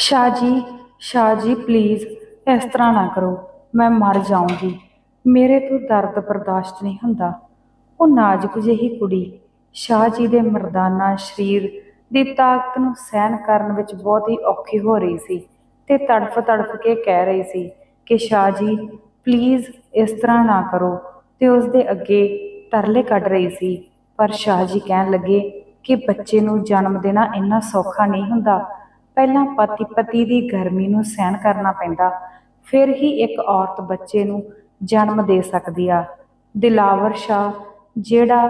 Shah ji Shah ji please ਇਸ ਤਰ੍ਹਾਂ ਨਾ ਕਰੋ, ਮੈਂ ਮਰ ਜਾਊਂਗੀ। ਮੇਰੇ ਤੋਂ ਦਰਦ ਬਰਦਾਸ਼ਤ ਨਹੀਂ ਹੁੰਦਾ। ਉਹ ਨਾਜ਼ੁਕ ਜਿਹੀ ਕੁੜੀ, ਸ਼ਾਹ ਜੀ ਦੇ ਮਰਦਾਨਾ ਸਰੀਰ ਦੀ ਤਾਕਤ ਨੂੰ ਸਹਿਣ ਕਰਨ ਵਿੱਚ ਬਹੁਤ ਹੀ ਔਖੀ ਹੋ ਰਹੀ ਸੀ ਤੇ ਤੜਫ ਤੜਫ ਕੇ ਕਹਿ ਰਹੀ ਸੀ ਕਿ ਸ਼ਾਹ ਜੀ ਪਲੀਜ਼ ਇਸ ਤਰ੍ਹਾਂ ਨਾ ਕਰੋ ਤੇ ਉਸ ਦੇ ਅੱਗੇ ਤਰਲੇ ਕੱਢ ਰਹੀ ਸੀ। ਪਰ ਸ਼ਾਹ ਜੀ ਕਹਿਣ ਲੱਗੇ ਕਿ ਬੱਚੇ ਨੂੰ ਜਨਮ ਦੇਣਾ ਇੰਨਾ ਸੌਖਾ ਨਹੀਂ ਹੁੰਦਾ। ਪਹਿਲਾਂ ਪਤੀ ਪਤੀ ਦੀ ਗਰਮੀ ਨੂੰ ਸਹਿਣ ਕਰਨਾ ਪੈਂਦਾ, ਫਿਰ ਹੀ ਇੱਕ ਔਰਤ ਬੱਚੇ ਨੂੰ ਜਨਮ ਦੇ ਸਕਦੀ ਆ। ਦਿਲਾਵਰ ਸ਼ਾਹ, ਜਿਹੜਾ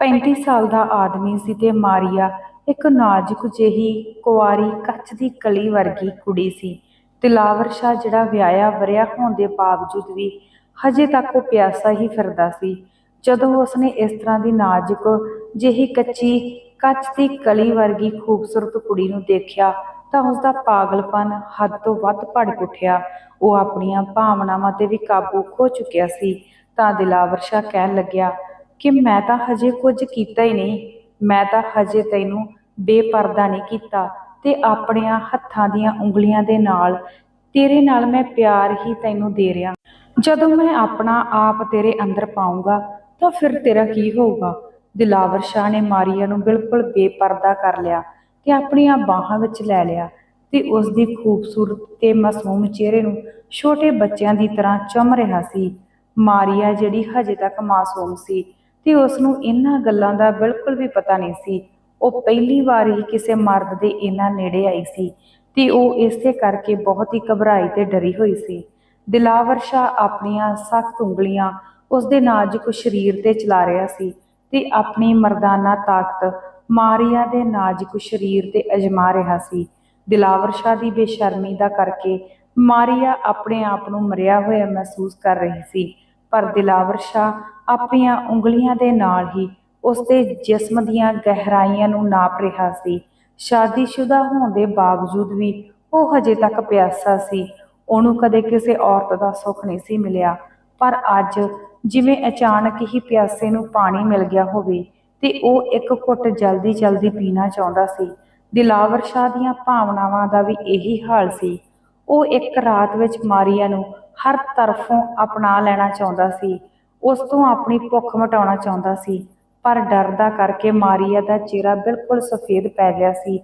35 ਸਾਲ ਦਾ ਆਦਮੀ ਸੀ ਤੇ ਮਾਰੀਆ, ਇੱਕ ਨਾਜ਼ੁਕ ਜਿਹੀ ਕੁਆਰੀ ਕੱਚ ਦੀ ਕਲੀ ਵਰਗੀ ਕੁੜੀ ਸੀ। ਦਿਲਾਵਰ ਸ਼ਾਹ ਜਿਹੜਾ ਵਿਆਹਿਆ ਵਰਿਆ ਹੋਣ ਦੇ ਬਾਵਜੂਦ ਵੀ ਹਜੇ ਤੱਕ ਉਹ ਪਿਆਸਾ ਹੀ ਫਿਰਦਾ ਸੀ। ਜਦੋਂ ਉਸਨੇ ਇਸ ਤਰ੍ਹਾਂ ਦੀ ਨਾਜ਼ੁਕ ਜਿਹੀ ਕੱਚੀ ਕੱਚ ਦੀ ਕਲੀ ਵਰਗੀ ਖੂਬਸੂਰਤ ਕੁੜੀ ਨੂੰ ਦੇਖਿਆ ਤਾਂ ਉਸ ਦਾ ਪਾਗਲਪਨ ਹੱਦ ਤੋਂ ਵੱਧ ਭੜਕ ਉੱਠਿਆ। ਉਹ ਆਪਣੀਆਂ ਭਾਵਨਾਵਾਂ ਤੇ ਵੀ ਕਾਬੂ ਖੋ ਚੁੱਕਿਆ ਸੀ। ਤਾਂ ਦਿਲਾਵਰ ਸ਼ਾਹ ਕਹਿਣ ਲੱਗਿਆ ਕਿ ਮੈਂ ਤਾਂ ਹਜੇ ਕੁਝ ਕੀਤਾ ਹੀ ਨਹੀਂ। ਮੈਂ ਤਾਂ ਹਜੇ ਤੈਨੂੰ ਬੇਪਰਦਾ ਨਹੀਂ ਕੀਤਾ ਤੇ ਆਪਣੀਆਂ ਹੱਥਾਂ ਦੀਆਂ ਉਂਗਲੀਆਂ ਦੇ ਨਾਲ ਤੇਰੇ ਨਾਲ ਮੈਂ ਪਿਆਰ ਹੀ ਤੈਨੂੰ ਦੇ ਰਿਹਾ। ਜਦੋਂ ਮੈਂ ਆਪਣਾ ਆਪ ਤੇਰੇ ਅੰਦਰ ਪਾਉਂਗਾ ਤਾਂ ਫਿਰ ਤੇਰਾ ਕੀ ਹੋਊਗਾ? ਦਿਲਾਵਰ ਸ਼ਾਹ ਨੇ ਮਾਰੀਆ ਨੂੰ ਬਿਲਕੁਲ ਬੇਪਰਦਾ ਕਰ ਲਿਆ ਤੇ ਆਪਣੀਆਂ ਬਾਹਾਂ ਵਿੱਚ ਲੈ ਲਿਆ ਤੇ ਉਸ ਦੀ ਖੂਬਸੂਰਤ ਤੇ ਮਾਸੂਮ ਚਿਹਰੇ ਨੂੰ ਛੋਟੇ ਬੱਚਿਆਂ ਦੀ ਤਰ੍ਹਾਂ ਚੁੰਮ ਰਿਹਾ ਸੀ। ਮਾਰੀਆ ਜਿਹੜੀ ਹਜੇ ਤੱਕ ਮਾਸੂਮ ਸੀ ਤੇ ਉਸ ਨੂੰ ਇਹਨਾਂ ਗੱਲਾਂ ਦਾ ਬਿਲਕੁਲ ਵੀ ਪਤਾ ਨਹੀਂ ਸੀ। ਉਹ ਪਹਿਲੀ ਵਾਰ ਹੀ ਕਿਸੇ ਮਰਦ ਦੇ ਇਹਨਾਂ ਨੇੜੇ ਆਈ ਸੀ ਤੇ ਉਹ ਇਸੇ ਕਰਕੇ ਬਹੁਤ ਹੀ ਘਬਰਾਈ ਤੇ ਡਰੀ ਹੋਈ ਸੀ। ਦਿਲਾਵਰ ਸ਼ਾਹ ਆਪਣੀਆਂ ਸਖਤ ਉਂਗਲੀਆਂ ਉਸ ਦੇ ਨਾਜ਼ੁਕ ਸਰੀਰ ਤੇ ਚਲਾ ਰਿਹਾ ਸੀ। ਤੇ ਆਪਣੀ ਮਰਦਾਨਾ ਤਾਕਤ ਮਾਰੀਆ ਦੇ ਨਾਜ਼ੁਕ ਸਰੀਰ ਤੇ ਅਜਮਾ ਰਿਹਾ ਸੀ। ਦਿਲਾਵਰ ਸ਼ਾਹ ਦੀ ਬੇਸ਼ਰਮੀ ਦਾ ਕਰਕੇ ਮਾਰੀਆ ਆਪਣੇ ਆਪ ਨੂੰ ਮਰਿਆ ਹੋਇਆ ਮਹਿਸੂਸ ਕਰ ਰਹੀ ਸੀ। ਪਰ ਦਿਲਾਵਰ ਸ਼ਾਹ ਆਪਣੀਆਂ ਉਂਗਲੀਆਂ ਦੇ ਨਾਲ ਹੀ ਉਸ ਦੇ ਜਿਸਮ ਦੀਆਂ ਗਹਿਰਾਈਆਂ ਨੂੰ ਨਾਪ ਰਿਹਾ ਸੀ। ਸ਼ਾਦੀशुदा ਹੋਣ ਦੇ ਬਾਵਜੂਦ ਵੀ ਉਹ ਹਜੇ ਤੱਕ ਪਿਆਸਾ ਸੀ। ਉਹਨੂੰ ਕਦੇ ਕਿਸੇ ਔਰਤ ਦਾ ਸੁੱਖ ਨਹੀਂ ਸੀ ਮਿਲਿਆ। ਪਰ ਅੱਜ ਜਿਵੇਂ ਅਚਾਨਕ ਹੀ ਪਿਆਸੇ ਨੂੰ ਪਾਣੀ ਮਿਲ ਗਿਆ ਹੋਵੇ ਤੇ ਉਹ ਇੱਕ ਘੁੱਟ ਜਲਦੀ ਜਲਦੀ ਪੀਣਾ ਚਾਹੁੰਦਾ ਸੀ। ਦਿਲਾਵਰ ਸ਼ਾਹ ਦੀਆਂ ਭਾਵਨਾਵਾਂ ਦਾ ਵੀ ਇਹੀ ਹਾਲ ਸੀ। ਉਹ ਇੱਕ ਰਾਤ ਵਿੱਚ ਮਾਰੀਆ ਨੂੰ ਹਰ ਤਰਫੋਂ ਅਪਣਾ ਲੈਣਾ ਚਾਹੁੰਦਾ ਸੀ। ਉਸ ਤੋਂ ਆਪਣੀ ਭੁੱਖ ਮਿਟਾਉਣਾ ਚਾਹੁੰਦਾ ਸੀ, ਪਰ ਡਰ ਦਾ ਕਰਕੇ ਮਾਰੀਆ ਦਾ ਚਿਹਰਾ ਬਿਲਕੁਲ ਸਫੇਦ ਪੈ ਗਿਆ ਸੀ।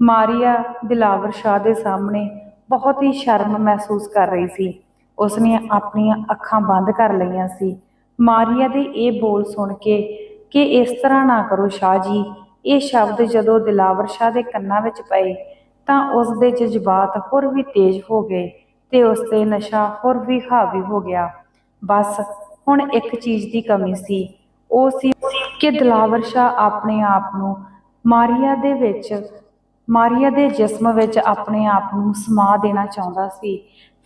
ਮਾਰੀਆ ਦਿਲਾਵਰ ਸ਼ਾਹ ਦੇ ਸਾਹਮਣੇ ਬਹੁਤ ਹੀ ਸ਼ਰਮ ਮਹਿਸੂਸ ਕਰ ਰਹੀ ਸੀ। ਉਸਨੇ ਆਪਣੀਆਂ ਅੱਖਾਂ ਬੰਦ ਕਰ ਲਈਆਂ ਸੀ। ਮਾਰੀਆ ਦੇ ਇਹ ਬੋਲ ਸੁਣ ਕੇ ਕਿ ਇਸ ਤਰ੍ਹਾਂ ਨਾ ਕਰੋ ਸ਼ਾਹ ਜੀ। ਇਹ ਸ਼ਬਦ ਜਦੋਂ ਦਿਲਾਵਰ ਸ਼ਾਹ ਦੇ ਕੰਨਾਂ ਵਿੱਚ ਪਏ ਤਾਂ ਉਸ ਦੇ ਜਜ਼ਬਾਤ ਹੋਰ ਵੀ ਤੇਜ਼ ਹੋ ਗਏ ਤੇ ਉਸ ਤੇ ਨਸ਼ਾ ਹੋਰ ਵੀ ਹਾਵੀ ਹੋ ਗਿਆ। ਬਸ ਹੁਣ ਇੱਕ ਚੀਜ਼ ਦੀ ਕਮੀ ਸੀ। ਉਹ ਸੀ ਕਿ ਦਿਲਾਵਰ ਸ਼ਾਹ ਆਪਣੇ ਆਪ ਨੂੰ ਮਾਰੀਆ ਦੇ ਵਿੱਚ, ਮਾਰੀਆ ਦੇ ਜਿਸਮ ਵਿੱਚ ਆਪਣੇ ਆਪ ਨੂੰ ਸਮਾ ਦੇਣਾ ਚਾਹੁੰਦਾ ਸੀ।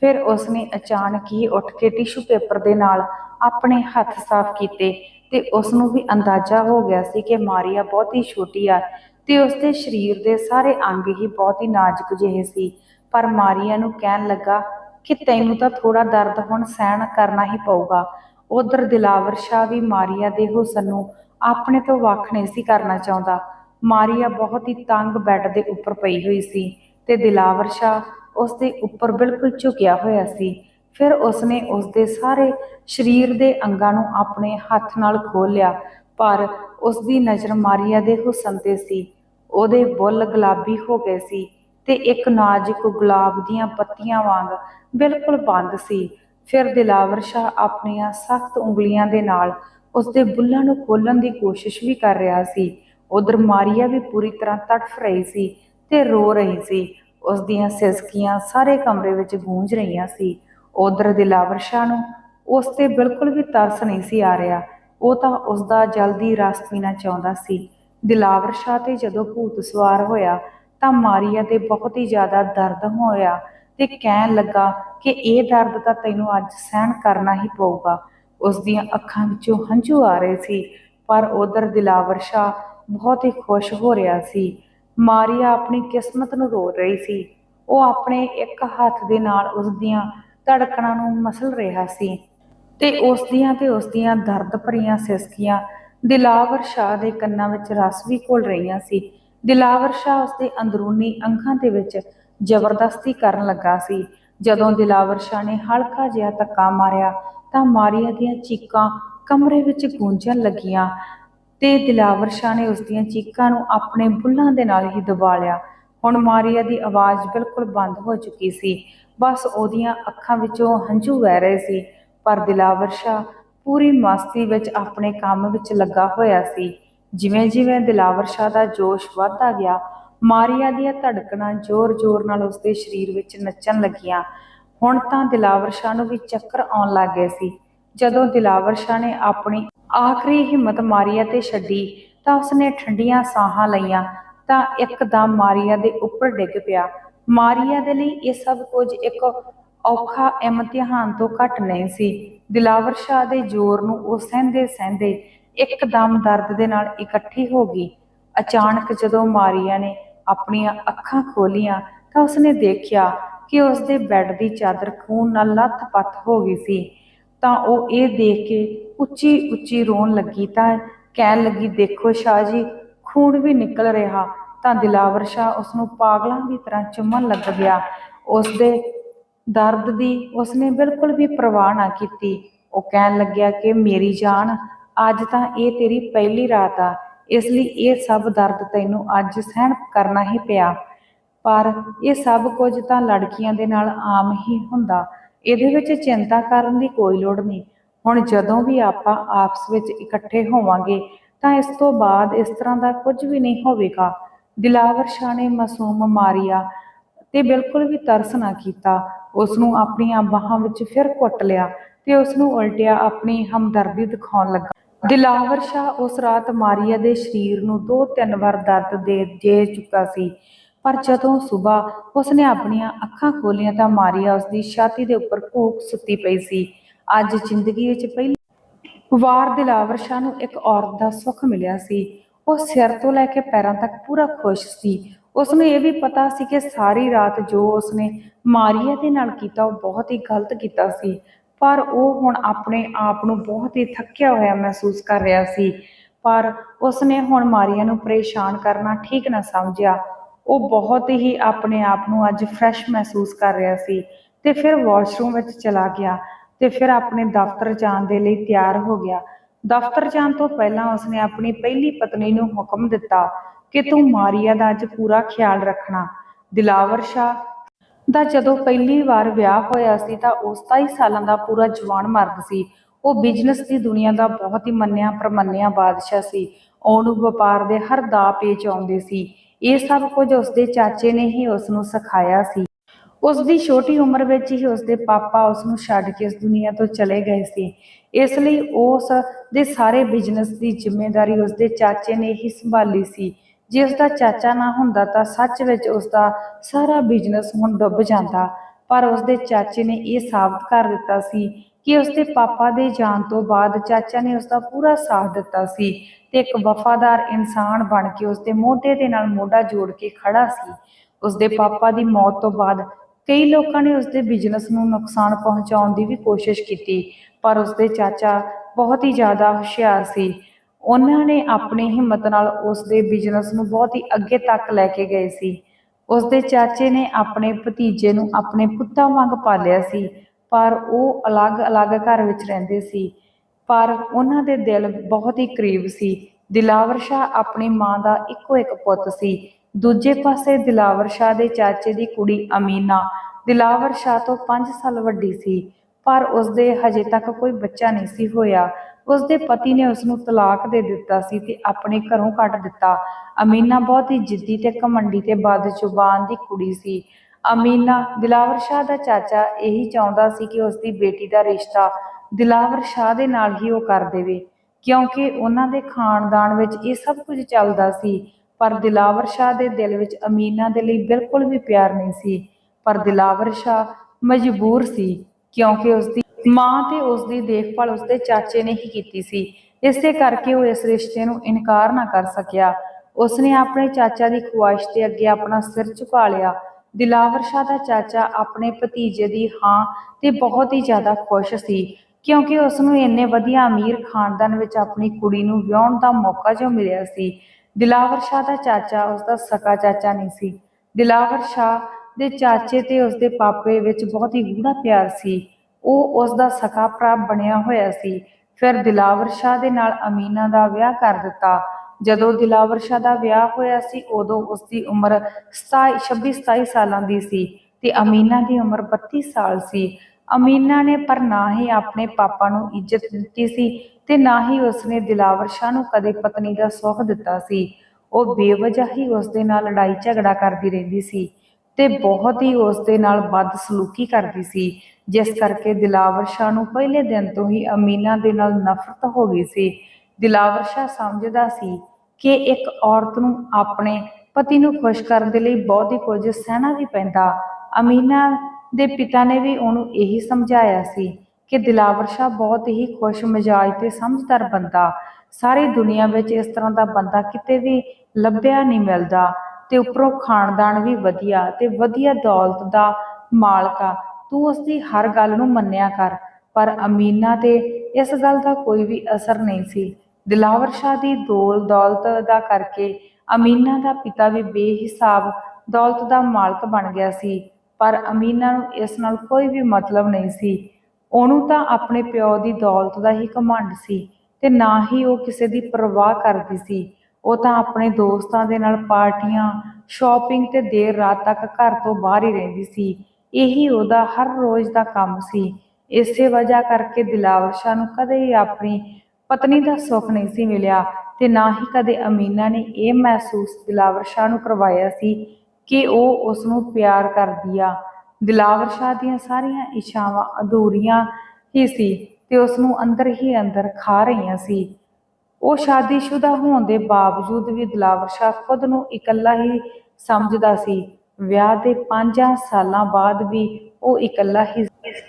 ਫਿਰ ਉਸਨੇ ਅਚਾਨਕ ਹੀ ਉੱਠ ਕੇ ਟਿਸ਼ੂ ਪੇਪਰ ਦੇ ਨਾਲ ਆਪਣੇ ਹੱਥ ਸਾਫ਼ ਕੀਤੇ ਤੇ ਉਸ ਨੂੰ ਵੀ ਅੰਦਾਜ਼ਾ ਹੋ ਗਿਆ ਸੀ ਕਿ ਮਾਰੀਆ ਬਹੁਤ ਹੀ ਛੋਟੀ ਆ ਤੇ ਉਸ ਦੇ ਸਰੀਰ ਦੇ ਸਾਰੇ ਅੰਗ ਹੀ ਬਹੁਤ ਹੀ ਨਾਜ਼ੁਕ ਜਿਹੇ ਸੀ। ਪਰ ਮਾਰੀਆ ਨੂੰ ਕਹਿਣ ਲੱਗਾ ਕਿ ਤੈਨੂੰ ਤਾਂ ਥੋੜਾ ਦਰਦ ਹੁਣ ਸਹਿਣ ਕਰਨਾ ਹੀ ਪਊਗਾ। ਉਧਰ ਦਿਲਾਵਰ ਸ਼ਾਹ ਵੀ ਮਾਰੀਆ ਦੇ ਹੁਸਨ ਨੂੰ ਆਪਣੇ ਤੋਂ ਵੱਖ ਨਹੀਂ ਸੀ ਕਰਨਾ ਚਾਹੁੰਦਾ। ਮਾਰੀਆ ਬਹੁਤ ਹੀ ਤੰਗ ਬੈੱਡ ਦੇ ਉੱਪਰ ਪਈ ਹੋਈ ਸੀ ਤੇ ਦਿਲਾਵਰ ਸ਼ਾਹ ਉਸ ਦੇ ਉੱਪਰ ਬਿਲਕੁਲ ਝੁਕਿਆ ਹੋਇਆ ਸੀ। ਫਿਰ ਉਸਨੇ ਉਸਦੇ ਸਾਰੇ ਸਰੀਰ ਦੇ ਅੰਗਾਂ ਨੂੰ ਆਪਣੇ ਹੱਥ ਨਾਲ ਖੋਲਿਆ ਪਰ ਉਸਦੀ ਨਜ਼ਰ ਮਾਰੀਆ ਦੇ ਹੁਸਨ ਤੇ ਸੀ। ਉਹਦੇ ਬੁੱਲ ਗੁਲਾਬੀ ਹੋ ਗਏ ਸੀ ਤੇ ਇੱਕ ਨਾਜ਼ੁਕ ਗੁਲਾਬ ਦੀਆਂ ਪੱਤੀਆਂ ਵਾਂਗ ਬਿਲਕੁਲ ਬੰਦ ਸੀ। ਫਿਰ ਦਿਲਾਵਰ ਸ਼ਾਹ ਆਪਣੀਆਂ ਸਖਤ ਉਂਗਲੀਆਂ ਦੇ ਨਾਲ ਉਸਦੇ ਬੁੱਲਾਂ ਨੂੰ ਖੋਲਣ ਦੀ ਕੋਸ਼ਿਸ਼ ਵੀ ਕਰ ਰਿਹਾ ਸੀ। ਉਧਰ ਮਾਰੀਆ ਵੀ ਪੂਰੀ ਤਰ੍ਹਾਂ ਤੜਫ ਰਹੀ ਸੀ ਤੇ ਰੋ ਰਹੀ ਸੀ। ਉਸ ਦੀਆਂ ਸਿਸਕੀਆਂ ਸਾਰੇ ਕਮਰੇ ਵਿੱਚ ਗੂੰਜ ਰਹੀਆਂ ਸੀ। ਉਧਰ ਦਿਲਾਵਰ ਸ਼ਾਹ ਨੂੰ ਉਸ ਤੇ ਬਿਲਕੁਲ ਵੀ ਤਰਸ ਨਹੀਂ ਸੀ ਆ ਰਿਹਾ। ਉਹ ਤਾਂ ਉਸ ਦਾ ਜਲਦੀ ਰਸ ਪੀਣਾ ਚਾਹੁੰਦਾ ਸੀ। ਦਿਲਾਵਰ ਸ਼ਾਹ ਤੇ ਜਦੋਂ ਭੂਤ ਸਵਾਰ ਹੋਇਆ, ਤਾਂ ਮਾਰੀਆ ਤੇ ਬਹੁਤ ਹੀ ਜ਼ਿਆਦਾ ਦਰਦ ਹੋਇਆ ਤੇ ਕਹਿਣ ਲੱਗਾ ਕਿ ਇਹ ਦਰਦ ਤਾਂ ਤੈਨੂੰ ਅੱਜ ਸਹਿਣ ਕਰਨਾ ਹੀ ਪਊਗਾ। ਉਸ ਦੀਆਂ ਅੱਖਾਂ ਵਿੱਚੋਂ ਹੰਝੂ ਆ ਰਹੇ ਸੀ, ਪਰ ਉਧਰ ਦਿਲਾਵਰ ਸ਼ਾਹ ਬਹੁਤ ਹੀ ਖੁਸ਼ ਹੋ ਰਿਹਾ ਸੀ। ਮਾਰੀਆ ਆਪਣੀ ਕਿਸਮਤ ਨੂੰ ਰੋ ਰਹੀ ਸੀ। ਉਹ ਆਪਣੇ ਇੱਕ ਹੱਥ ਦੇ ਨਾਲ ਉਸ ਦੀਆਂ ਧੜਕਣਾਂ ਨੂੰ ਮਸਲ ਰਿਹਾ ਸੀ ਤੇ ਉਸ ਦੀਆਂ ਤੇ ਉਸ ਦੀਆਂ ਦਰਦ ਭਰੀਆਂ ਸਿਸਕੀਆਂ ਦਿਲਾਵਰ ਸ਼ਾਹ ਦੇ ਕੰਨਾਂ ਵਿੱਚ ਰਸ ਵੀ ਘੁਲ ਰਹੀਆਂ ਸੀ। ਦਿਲਾਵਰ ਸ਼ਾਹ ਉਸ ਦੇ ਅੰਦਰੂਨੀ ਅੰਗਾਂ ਦੇ ਵਿੱਚ ਜ਼ਬਰਦਸਤੀ ਕਰਨ ਲੱਗਾ ਸੀ। ਜਦੋਂ ਦਿਲਾਵਰ ਸ਼ਾਹ ਨੇ ਹਲਕਾ ਜਿਹਾ ਧੱਕਾ ਮਾਰਿਆ ਤਾਂ ਮਾਰੀਆ ਦੀਆਂ ਚੀਕਾਂ ਕਮਰੇ ਵਿੱਚ ਗੂੰਜਣ ਲੱਗੀਆਂ ਤੇ ਦਿਲਾਵਰ ਸ਼ਾਹ ਨੇ ਉਸ ਦੀਆਂ ਚੀਕਾਂ ਨੂੰ ਆਪਣੇ ਬੁੱਲਾਂ ਦੇ ਨਾਲ ਹੀ ਦਬਾ ਲਿਆ। ਹੁਣ ਮਾਰੀਆ ਦੀ ਆਵਾਜ਼ ਬਿਲਕੁਲ ਬੰਦ ਹੋ ਚੁੱਕੀ ਸੀ। ਬਸ ਉਹਦੀਆਂ ਅੱਖਾਂ ਵਿੱਚੋਂ ਹੰਝੂ ਵਹਿ ਰਹੇ ਸੀ, ਪਰ ਦਿਲਾਵਰ ਸ਼ਾਹ ਪੂਰੀ ਮਸਤੀ ਵਿੱਚ ਆਪਣੇ ਕੰਮ ਵਿੱਚ ਲੱਗਾ ਹੋਇਆ ਸੀ। ਜਿਵੇਂ ਜਿਵੇਂ ਦਿਲਾਵਰ ਸ਼ਾਹ ਦਾ ਜੋਸ਼ ਵੱਧਦਾ ਗਿਆ, ਮਾਰੀਆ ਦੀਆਂ ਧੜਕਣਾਂ ਜ਼ੋਰ-ਜ਼ੋਰ ਨਾਲ ਉਸਦੇ ਸਰੀਰ ਵਿੱਚ ਨੱਚਣ ਲੱਗੀਆਂ। ਹੁਣ ਤਾਂ ਦਿਲਾਵਰ ਸ਼ਾਹ ਨੂੰ ਵੀ ਚੱਕਰ ਆਉਣ ਲੱਗ ਗਏ ਸੀ। ਜਦੋਂ ਦਿਲਾਵਰ ਸ਼ਾਹ ਨੇ ਆਪਣੀ ਆਖਰੀ ਹਿੰਮਤ ਮਾਰੀਆ ਤੇ ਛੱਡੀ, ਤਾਂ ਉਸਨੇ ਠੰਡੀਆਂ ਸਾਹਾਂ ਲਈਆਂ, ਤਾਂ ਇੱਕਦਮ ਮਾਰੀਆ ਦੇ ਉੱਪਰ ਡਿੱਗ ਪਿਆ। ਮਾਰੀਆ ਦੇ ਲਈ ਇਹ ਸਭ ਕੁਝ ਇੱਕ ਔਖਾ ਇਮਤਿਹਾਨ ਤੋਂ ਘੱਟ ਨਹੀਂ ਸੀ। ਦਿਲਾਵਰ ਸ਼ਾਹ ਦੇ ਜ਼ੋਰ ਨੂੰ ਉਹ ਸਹਿੰਦੇ ਸਹਿੰਦੇ ਇੱਕਦਮ ਦਰਦ ਦੇ ਨਾਲ ਇਕੱਠੀ ਹੋ ਗਈ। ਅਚਾਨਕ ਜਦੋਂ ਮਾਰੀਆ ਨੇ ਆਪਣੀਆਂ ਅੱਖਾਂ ਖੋਲੀਆਂ ਤਾਂ ਉਸਨੇ ਦੇਖਿਆ ਕਿ ਉਸਦੇ ਬੈੱਡ ਦੀ ਚਾਦਰ ਖੂਨ ਨਾਲ ਲੱਥ-ਪੱਥ ਹੋ ਗਈ ਸੀ। ਤਾਂ ਉਹ ਇਹ ਦੇਖ ਕੇ ਉੱਚੀ ਉੱਚੀ ਰੋਣ ਲੱਗੀ ਤਾਂ ਕਹਿਣ ਲੱਗੀ, ਦੇਖੋ ਸ਼ਾਹ ਜੀ, ਖੂਨ ਵੀ ਨਿਕਲ ਰਿਹਾ ਤਾਂ ਦਿਲਾਵਰ ਸ਼ਾਹ ਉਸ ਨੂੰ ਪਾਗਲਾਂ ਦੀ ਤਰ੍ਹਾਂ ਚੁੰਮਣ ਲੱਗ ਗਿਆ। ਉਸ ਦੇ ਦਰਦ ਦੀ ਉਸਨੇ ਬਿਲਕੁਲ ਵੀ ਪਰਵਾਹ ਨਾ ਕੀਤੀ। ਉਹ ਕਹਿਣ ਲੱਗਿਆ ਕਿ ਮੇਰੀ ਜਾਨ, ਅੱਜ ਤਾਂ ਇਹ ਤੇਰੀ ਪਹਿਲੀ ਰਾਤ ਆ। ਇਸ ਲਈ ਇਹ ਸਭ ਦਰਦ ਤੈਨੂੰ ਅੱਜ ਸਹਿਣ ਕਰਨਾ ਹੀ ਪਿਆ। ਪਰ ਇਹ ਸਭ ਕੁਝ ਤਾਂ ਲੜਕੀਆਂ ਦੇ ਨਾਲ ਆਮ ਹੀ ਹੁੰਦਾ। ਇਹਦੇ ਵਿੱਚ ਚਿੰਤਾ ਕਰਨ ਦੀ ਕੋਈ ਲੋੜ ਨਹੀਂ। ਹੁਣ ਜਦੋਂ ਵੀ ਆਪਾਂ ਆਪਸ ਵਿੱਚ ਇਕੱਠੇ ਹੋਵਾਂਗੇ, ਤਾਂ ਇਸ ਤੋਂ ਬਾਅਦ ਇਸ ਤਰ੍ਹਾਂ ਦਾ ਕੁਝ ਵੀ ਨਹੀਂ ਹੋਵੇਗਾ। ਦਿਲਾਵਰ ਸ਼ਾਹ ਨੇ ਮਾਸੂਮ ਮਾਰੀਆ ਤੇ ਬਿਲਕੁਲ ਵੀ ਤਰਸ ਨਾ ਕੀਤਾ। ਉਸ ਨੂੰ ਆਪਣੀਆਂ ਬਾਹਾਂ ਵਿੱਚ ਫਿਰ ਕੁੱਟ ਲਿਆ ਤੇ ਉਸ ਨੂੰ ਉਲਟਿਆ ਆਪਣੀ ਹਮਦਰਦੀ ਦਿਖਾਉਣ ਲੱਗਾ। ਦਿਲਾਵਰ ਸ਼ਾਹ ਉਸ ਰਾਤ ਮਾਰੀਆ ਦੇ ਸਰੀਰ ਨੂੰ ਦੋ ਤਿੰਨ ਵਾਰ ਦਰਦ ਦੇ ਦੇ ਚੁੱਕਾ ਸੀ, ਪਰ ਜਦੋਂ ਸਵੇਰ ਉਸਨੇ ਆਪਣੀਆਂ ਅੱਖਾਂ ਖੋਲੀਆਂ ਤਾਂ ਮਾਰੀਆ ਉਸਦੀ ਛਾਤੀ ਦੇ ਉੱਪਰ ਘੂਕ ਸੁੱਤੀ ਪਈ ਸੀ। ਅੱਜ ਜ਼ਿੰਦਗੀ ਵਿੱਚ ਪਹਿਲੀ ਵਾਰ ਦਿਲਾਵਰ ਸ਼ਾਹ ਨੂੰ ਇੱਕ ਔਰਤ ਦਾ ਸੁੱਖ ਮਿਲਿਆ ਸੀ। ਉਹ ਸਿਰ ਤੋਂ ਲੈ ਕੇ ਪੈਰਾਂ ਤੱਕ ਪੂਰਾ ਖੁਸ਼ ਸੀ। ਉਸਨੂੰ ਇਹ ਵੀ ਪਤਾ ਸੀ ਕਿ ਸਾਰੀ ਰਾਤ ਜੋ ਉਸਨੇ ਮਾਰੀਆ ਦੇ ਨਾਲ ਕੀਤਾ, ਉਹ ਬਹੁਤ ਹੀ ਗਲਤ ਕੀਤਾ ਸੀ। ਪਰ ਉਹ ਹੁਣ ਆਪਣੇ ਆਪ ਨੂੰ ਬਹੁਤ ਹੀ ਥੱਕਿਆ ਹੋਇਆ ਮਹਿਸੂਸ ਕਰ ਰਿਹਾ ਸੀ। ਪਰ ਉਸਨੇ ਹੁਣ ਮਾਰੀਆ ਨੂੰ ਪਰੇਸ਼ਾਨ ਕਰਨਾ ਠੀਕ ਨਾ ਸਮਝਿਆ। ਉਹ ਬਹੁਤ ਹੀ ਆਪਣੇ ਆਪ ਨੂੰ ਅੱਜ ਫਰੈਸ਼ ਮਹਿਸੂਸ ਕਰ ਰਿਹਾ ਸੀ ਤੇ ਫਿਰ ਵਾਸ਼ਰੂਮ ਵਿੱਚ ਚਲਾ ਗਿਆ ਤੇ ਫਿਰ ਆਪਣੇ ਦਫ਼ਤਰ ਜਾਣ ਦੇ ਲਈ ਤਿਆਰ ਹੋ ਗਿਆ। ਦਫ਼ਤਰ ਜਾਣ ਤੋਂ ਪਹਿਲਾਂ ਉਸਨੇ ਆਪਣੀ ਪਹਿਲੀ ਪਤਨੀ ਨੂੰ ਹੁਕਮ ਦਿੱਤਾ ਕਿ ਤੂੰ ਮਾਰੀਆ ਦਾ ਅੱਜ ਪੂਰਾ ਖਿਆਲ ਰੱਖਣਾ। ਦਿਲਾਵਰ ਸ਼ਾਹ ਦਾ ਜਦੋਂ ਪਹਿਲੀ ਵਾਰ ਵਿਆਹ ਹੋਇਆ ਸੀ ਤਾਂ ਉਹ 27 ਸਾਲਾਂ ਦਾ ਪੂਰਾ ਜਵਾਨ ਮਰਦ ਸੀ। ਉਹ ਬਿਜ਼ਨਸ ਦੀ ਦੁਨੀਆ ਦਾ ਬਹੁਤ ਹੀ ਮੰਨਿਆ ਪ੍ਰਮੰਨਿਆ ਬਾਦਸ਼ਾਹ ਸੀ। ਉਹਨੂੰ ਵਪਾਰ ਦੇ ਹਰ ਦਾ ਪੇਚ ਆਉਂਦੇ ਸੀ। ਇਹ ਸਭ ਕੁਝ ਉਸਦੇ ਚਾਚੇ ਨੇ ਹੀ ਉਸ ਨੂੰ ਸਿਖਾਇਆ ਸੀ। ਉਸ ਦੀ ਛੋਟੀ ਉਮਰ ਵਿੱਚ ਹੀ ਉਸਦੇ ਪਾਪਾ ਉਸ ਨੂੰ ਛੱਡ ਕੇ ਇਸ ਦੁਨੀਆ ਤੋਂ ਚਲੇ ਗਏ ਸੀ। ਇਸ ਲਈ ਉਸ ਦੇ ਸਾਰੇ ਬਿਜ਼ਨਸ ਦੀ ਜ਼ਿੰਮੇਵਾਰੀ ਉਸਦੇ ਚਾਚੇ ਨੇ ਹੀ ਸੰਭਾਲੀ ਸੀ। ਜੇ ਉਸਦਾ ਚਾਚਾ ਨਾ ਹੁੰਦਾ ਤਾਂ ਸੱਚ ਵਿੱਚ ਉਸਦਾ ਸਾਰਾ ਬਿਜ਼ਨਸ ਹੁਣ ਡੁੱਬ ਜਾਂਦਾ। ਪਰ ਉਸਦੇ ਚਾਚੇ ਨੇ ਇਹ ਸਾਬਤ ਕਰ ਦਿੱਤਾ ਸੀ ਕਿ ਉਸਦੇ ਪਾਪਾ ਦੇ ਜਾਣ ਤੋਂ ਬਾਅਦ ਚਾਚਾ ਨੇ ਉਸਦਾ ਪੂਰਾ ਸਾਥ ਦਿੱਤਾ ਸੀ ਤੇ ਇੱਕ ਵਫਾਦਾਰ ਇਨਸਾਨ ਬਣ ਕੇ ਉਸਦੇ ਮੋਢੇ ਦੇ ਨਾਲ ਮੋਢਾ ਜੋੜ ਕੇ ਖੜਾ ਸੀ। ਉਸਦੇ ਪਾਪਾ ਦੀ ਮੌਤ ਤੋਂ ਬਾਅਦ ਕਈ ਲੋਕਾਂ ਨੇ ਉਸਦੇ ਬਿਜ਼ਨਸ ਨੂੰ ਨੁਕਸਾਨ ਪਹੁੰਚਾਉਣ ਦੀ ਵੀ ਕੋਸ਼ਿਸ਼ ਕੀਤੀ, ਪਰ ਉਸਦੇ ਚਾਚਾ ਬਹੁਤ ਹੀ ਜ਼ਿਆਦਾ ਹੁਸ਼ਿਆਰ ਸੀ। ਉਹਨਾਂ ਨੇ ਆਪਣੀ ਹਿੰਮਤ ਨਾਲ ਉਸਦੇ ਬਿਜ਼ਨਸ ਨੂੰ ਬਹੁਤ ਹੀ ਅੱਗੇ ਤੱਕ ਲੈ ਕੇ ਗਏ ਸੀ। ਉਸਦੇ ਚਾਚੇ ਨੇ ਆਪਣੇ ਭਤੀਜੇ ਨੂੰ ਆਪਣੇ ਪੁੱਤਾਂ ਵਾਂਗ ਪਾਲਿਆ ਸੀ, ਪਰ ਉਹ ਅਲੱਗ-ਅਲੱਗ ਘਰ ਵਿੱਚ ਰਹਿੰਦੇ ਸੀ। ਪਰ ਉਹਨਾਂ ਦੇ ਦਿਲ ਬਹੁਤ ਹੀ ਕਰੀਬ ਸੀ। ਦਿਲਾਵਰ ਸ਼ਾਹ ਆਪਣੀ ਮਾਂ ਦਾ ਇੱਕੋ ਇੱਕ ਪੁੱਤ ਸੀ। ਦੂਜੇ ਪਾਸੇ ਦਿਲਾਵਰ ਸ਼ਾਹ ਦੇ ਚਾਚੇ ਦੀ ਕੁੜੀ ਅਮੀਨਾ। ਦਿਲਾਵਰ ਸ਼ਾਹ ਤੋਂ 5 ਸਾਲ ਵੱਡੀ ਸੀ, ਪਰ ਉਸਦੇ ਹਜੇ ਤੱਕ ਕੋਈ ਬੱਚਾ ਨਹੀਂ ਸੀ ਹੋਇਆ। ਉਸਦੇ ਪਤੀ ਨੇ ਉਸ ਨੂੰ ਤਲਾਕ ਦੇ ਦਿੱਤਾ ਸੀ ਤੇ ਆਪਣੇ ਘਰੋਂ ਕੱਢ ਦਿੱਤਾ। ਅਮੀਨਾ ਬਹੁਤ ਹੀ ਜਿੱਦੀ ਤੇ ਘਮੰਡੀ ਤੇ ਬਦਜ਼ੁਬਾਨ ਦੀ ਕੁੜੀ ਸੀ। ਅਮੀਨਾ, ਦਿਲਾਵਰ ਸ਼ਾਹ ਦਾ ਚਾਚਾ ਇਹੀ ਚਾਹੁੰਦਾ ਸੀ ਕਿ ਉਸ ਦੀ ਬੇਟੀ ਦਾ ਰਿਸ਼ਤਾ ਦਿਲਾਵਰ ਸ਼ਾਹ ਦੇ ਨਾਲ ਹੀ ਉਹ ਕਰ ਦੇਵੇ, ਕਿਉਂਕਿ ਉਹਨਾਂ ਦੇ ਖਾਨਦਾਨ ਵਿੱਚ ਇਹ ਸਭ ਕੁਝ ਚੱਲਦਾ ਸੀ। ਪਰ ਦਿਲਾਵਰ ਸ਼ਾਹ ਦੇ ਦਿਲ ਵਿੱਚ ਅਮੀਨਾ ਦੇ ਲਈ ਬਿਲਕੁਲ ਵੀ ਪਿਆਰ ਨਹੀਂ ਸੀ। ਪਰ ਦਿਲਾਵਰ ਸ਼ਾਹ ਮਜਬੂਰ ਸੀ ਕਿਉਂਕਿ ਉਸ ਦੀ ਮਾਂ ਤੇ ਉਸ ਦੀ ਦੇਖਭਾਲ ਉਸ ਦੇ ਚਾਚੇ ਨੇ ਹੀ ਕੀਤੀ ਸੀ। ਇਸੇ ਕਰਕੇ ਉਹ ਇਸ ਰਿਸ਼ਤੇ ਨੂੰ ਇਨਕਾਰ ਨਾ ਕਰ ਸਕਿਆ। ਉਸਨੇ ਆਪਣੇ ਚਾਚਾ ਦੀ ਖੁਆਇਸ਼ ਦੇ ਅੱਗੇ ਆਪਣਾ ਸਿਰ ਝੁਕਾ ਲਿਆ। ਦਿਲਾਵਰ ਸ਼ਾਹ ਦਾ ਚਾਚਾ ਆਪਣੇ ਭਤੀਜੇ ਦੀ ਹਾਂ ਤੇ ਬਹੁਤ ਹੀ ਜ਼ਿਆਦਾ ਖੁਸ਼ ਸੀ ਕਿਉਂਕਿ ਉਸ ਨੂੰ ਇੰਨੇ ਵਧੀਆ ਅਮੀਰ ਖਾਨਦਾਨ ਵਿੱਚ ਆਪਣੀ ਕੁੜੀ ਨੂੰ ਵਿਆਹਣ ਦਾ ਮੌਕਾ ਜੋ ਮਿਲਿਆ ਸੀ। ਦਿਲਾਵਰ ਸ਼ਾਹ ਦਾ ਚਾਚਾ ਉਸ ਦਾ ਸਕਾ ਚਾਚਾ ਨਹੀਂ ਸੀ। ਦਿਲਾਵਰ ਸ਼ਾਹ ਦੇ ਚਾਚੇ ਤੇ ਉਸਦੇ ਪਾਪੇ ਵਿੱਚ ਬਹੁਤ ਹੀ ਗੂੜਾ ਪਿਆਰ ਸੀ। ਉਹ ਉਸ ਦਾ ਸਕਾ ਭਰਾ ਬਣਿਆ ਹੋਇਆ ਸੀ। ਫਿਰ ਦਿਲਾਵਰ ਸ਼ਾਹ ਦੇ ਨਾਲ ਅਮੀਨਾ ਦਾ ਵਿਆਹ ਕਰ ਦਿੱਤਾ। ਜਦੋਂ ਦਿਲਾਵਰ ਸ਼ਾਹ ਦਾ ਵਿਆਹ ਹੋਇਆ ਸੀ, ਉਦੋਂ ਉਸ ਦੀ ਉਮਰ 27 26 27 ਸਾਲਾਂ ਦੀ ਸੀ ਤੇ ਅਮੀਨਾ ਦੀ ਉਮਰ 32 ਸਾਲ ਸੀ। ਅਮੀਨਾ ਨੇ ਪਰ ਨਾ ਹੀ ਆਪਣੇ ਪਾਪਾ ਨੂੰ ਇੱਜ਼ਤ ਦਿੱਤੀ ਸੀ ਤੇ ਨਾ ਹੀ ਉਸਨੇ ਦਿਲਾਵਰ ਸ਼ਾਹ ਨੂੰ ਕਦੇ ਪਤਨੀ ਦਾ ਸੁੱਖ ਦਿੱਤਾ ਸੀ। ਉਹ ਬੇਵਜ੍ਹਾ ਹੀ ਉਸ ਨਾਲ ਲੜਾਈ ਝਗੜਾ ਕਰਦੀ ਰਹਿੰਦੀ ਸੀ ਤੇ ਬਹੁਤ ਹੀ ਉਸ ਨਾਲ ਬਦਸਲੂਕੀ ਕਰਦੀ ਸੀ, ਜਿਸ ਕਰਕੇ ਦਿਲਾਵਰ ਸ਼ਾਹ ਨੂੰ ਪਹਿਲੇ ਦਿਨ ਤੋਂ ਹੀ ਅਮੀਨਾ ਦੇ ਨਾਲ ਨਫ਼ਰਤ ਹੋ ਗਈ ਸੀ। ਦਿਲਾਵਰ ਸ਼ਾਹ ਸਮਝਦਾ ਸੀ ਕਿ ਇੱਕ ਔਰਤ ਨੂੰ ਆਪਣੇ ਪਤੀ ਨੂੰ ਖੁਸ਼ ਕਰਨ ਦੇ ਲਈ ਬਹੁਤ ਹੀ ਕੁਝ ਸਹਿਣਾ ਵੀ ਪੈਂਦਾ। ਅਮੀਨਾ ਦੇ ਪਿਤਾ ਨੇ ਵੀ ਉਹਨੂੰ ਇਹੀ ਸਮਝਾਇਆ ਸੀ ਕਿ ਦਿਲਾਵਰ ਸ਼ਾਹ ਬਹੁਤ ਹੀ ਖੁਸ਼ ਮਿਜਾਜ ਤੇ ਸਮਝਦਾਰ ਬੰਦਾ। ਸਾਰੀ ਦੁਨੀਆ ਵਿੱਚ ਇਸ ਤਰ੍ਹਾਂ ਦਾ ਬੰਦਾ ਕਿਤੇ ਵੀ ਲੱਭਿਆ ਨਹੀਂ ਮਿਲਦਾ ਤੇ ਉੱਪਰੋਂ ਖਾਨਦਾਨ ਵੀ ਵਧੀਆ ਤੇ ਵਧੀਆ ਦੌਲਤ ਦਾ ਮਾਲਕ ਆ। ਤੂੰ ਉਸ ਦੀ ਹਰ ਗੱਲ ਨੂੰ ਮੰਨਿਆ ਕਰ, ਪਰ ਅਮੀਨਾ ਤੇ ਇਸ ਗੱਲ ਦਾ ਕੋਈ ਵੀ ਅਸਰ ਨਹੀਂ ਸੀ। ਦਿਲਾਵਰ ਸ਼ਾਹ ਦੀ ਦੋਲ ਦੌਲਤ ਦਾ ਕਰਕੇ ਅਮੀਨਾ ਦਾ ਪਿਤਾ ਵੀ ਬੇਹਿਸਾਬ ਦੌਲਤ ਦਾ ਮਾਲਕ ਬਣ ਗਿਆ ਸੀ। ਪਰ ਅਮੀਨਾ ਨੂੰ ਇਸ ਨਾਲ ਕੋਈ ਵੀ ਮਤਲਬ ਨਹੀਂ ਸੀ। ਉਹਨੂੰ ਤਾਂ ਆਪਣੇ ਪਿਓ ਦੀ ਦੌਲਤ ਦਾ ਹੀ ਘਮੰਡ ਸੀ ਤੇ ਨਾ ਹੀ ਉਹ ਕਿਸੇ ਦੀ ਪਰਵਾਹ ਕਰਦੀ ਸੀ। ਉਹ ਤਾਂ ਆਪਣੇ ਦੋਸਤਾਂ ਦੇ ਨਾਲ ਪਾਰਟੀਆਂ, ਸ਼ਾਪਿੰਗ ਤੇ ਦੇਰ ਰਾਤ ਤੱਕ ਘਰ ਤੋਂ ਬਾਹਰ ਹੀ ਰਹਿੰਦੀ ਸੀ। ਇਹੀ ਉਹਦਾ ਹਰ ਰੋਜ਼ ਦਾ ਕੰਮ ਸੀ। ਇਸੇ ਵਜ੍ਹਾ ਕਰਕੇ ਦਿਲਾਵਰ ਸ਼ਾਹ ਨੂੰ ਕਦੇ ਵੀ ਆਪਣੀ ਪਤਨੀ ਦਾ ਸੁੱਖ ਨਹੀਂ ਸੀ ਮਿਲਿਆ ਤੇ ਨਾ ਹੀ ਕਦੇ ਅਮੀਨਾ ਨੇ ਇਹ ਮਹਿਸੂਸ ਦਿਲਾਵਰ ਸ਼ਾਹ ਨੂੰ ਕਰਵਾਇਆ ਸੀ ਕਿ ਉਹ ਉਸ ਨੂੰ ਪਿਆਰ ਕਰਦੀ ਆ। ਦਿਲਾਵਰ ਸ਼ਾਹ ਦੀਆਂ ਸਾਰੀਆਂ ਇੱਛਾਵਾਂ ਅਧੂਰੀਆਂ ਹੀ ਸੀ ਤੇ ਉਸ ਨੂੰ ਅੰਦਰ ਹੀ ਅੰਦਰ ਖਾ ਰਹੀਆਂ ਸੀ। ਉਹ ਸ਼ਾਦੀशुदा ਹੋਣ ਦੇ ਬਾਵਜੂਦ ਵੀ ਦਿਲਾਵਰ ਸ਼ਾਹ ਖੁਦ ਨੂੰ ਇਕੱਲਾ ਹੀ ਸਮਝਦਾ ਸੀ। ਵਿਆਹ ਦੇ 5 ਸਾਲਾਂ ਬਾਅਦ ਵੀ ਉਹ ਇਕੱਲਾ ਹੀ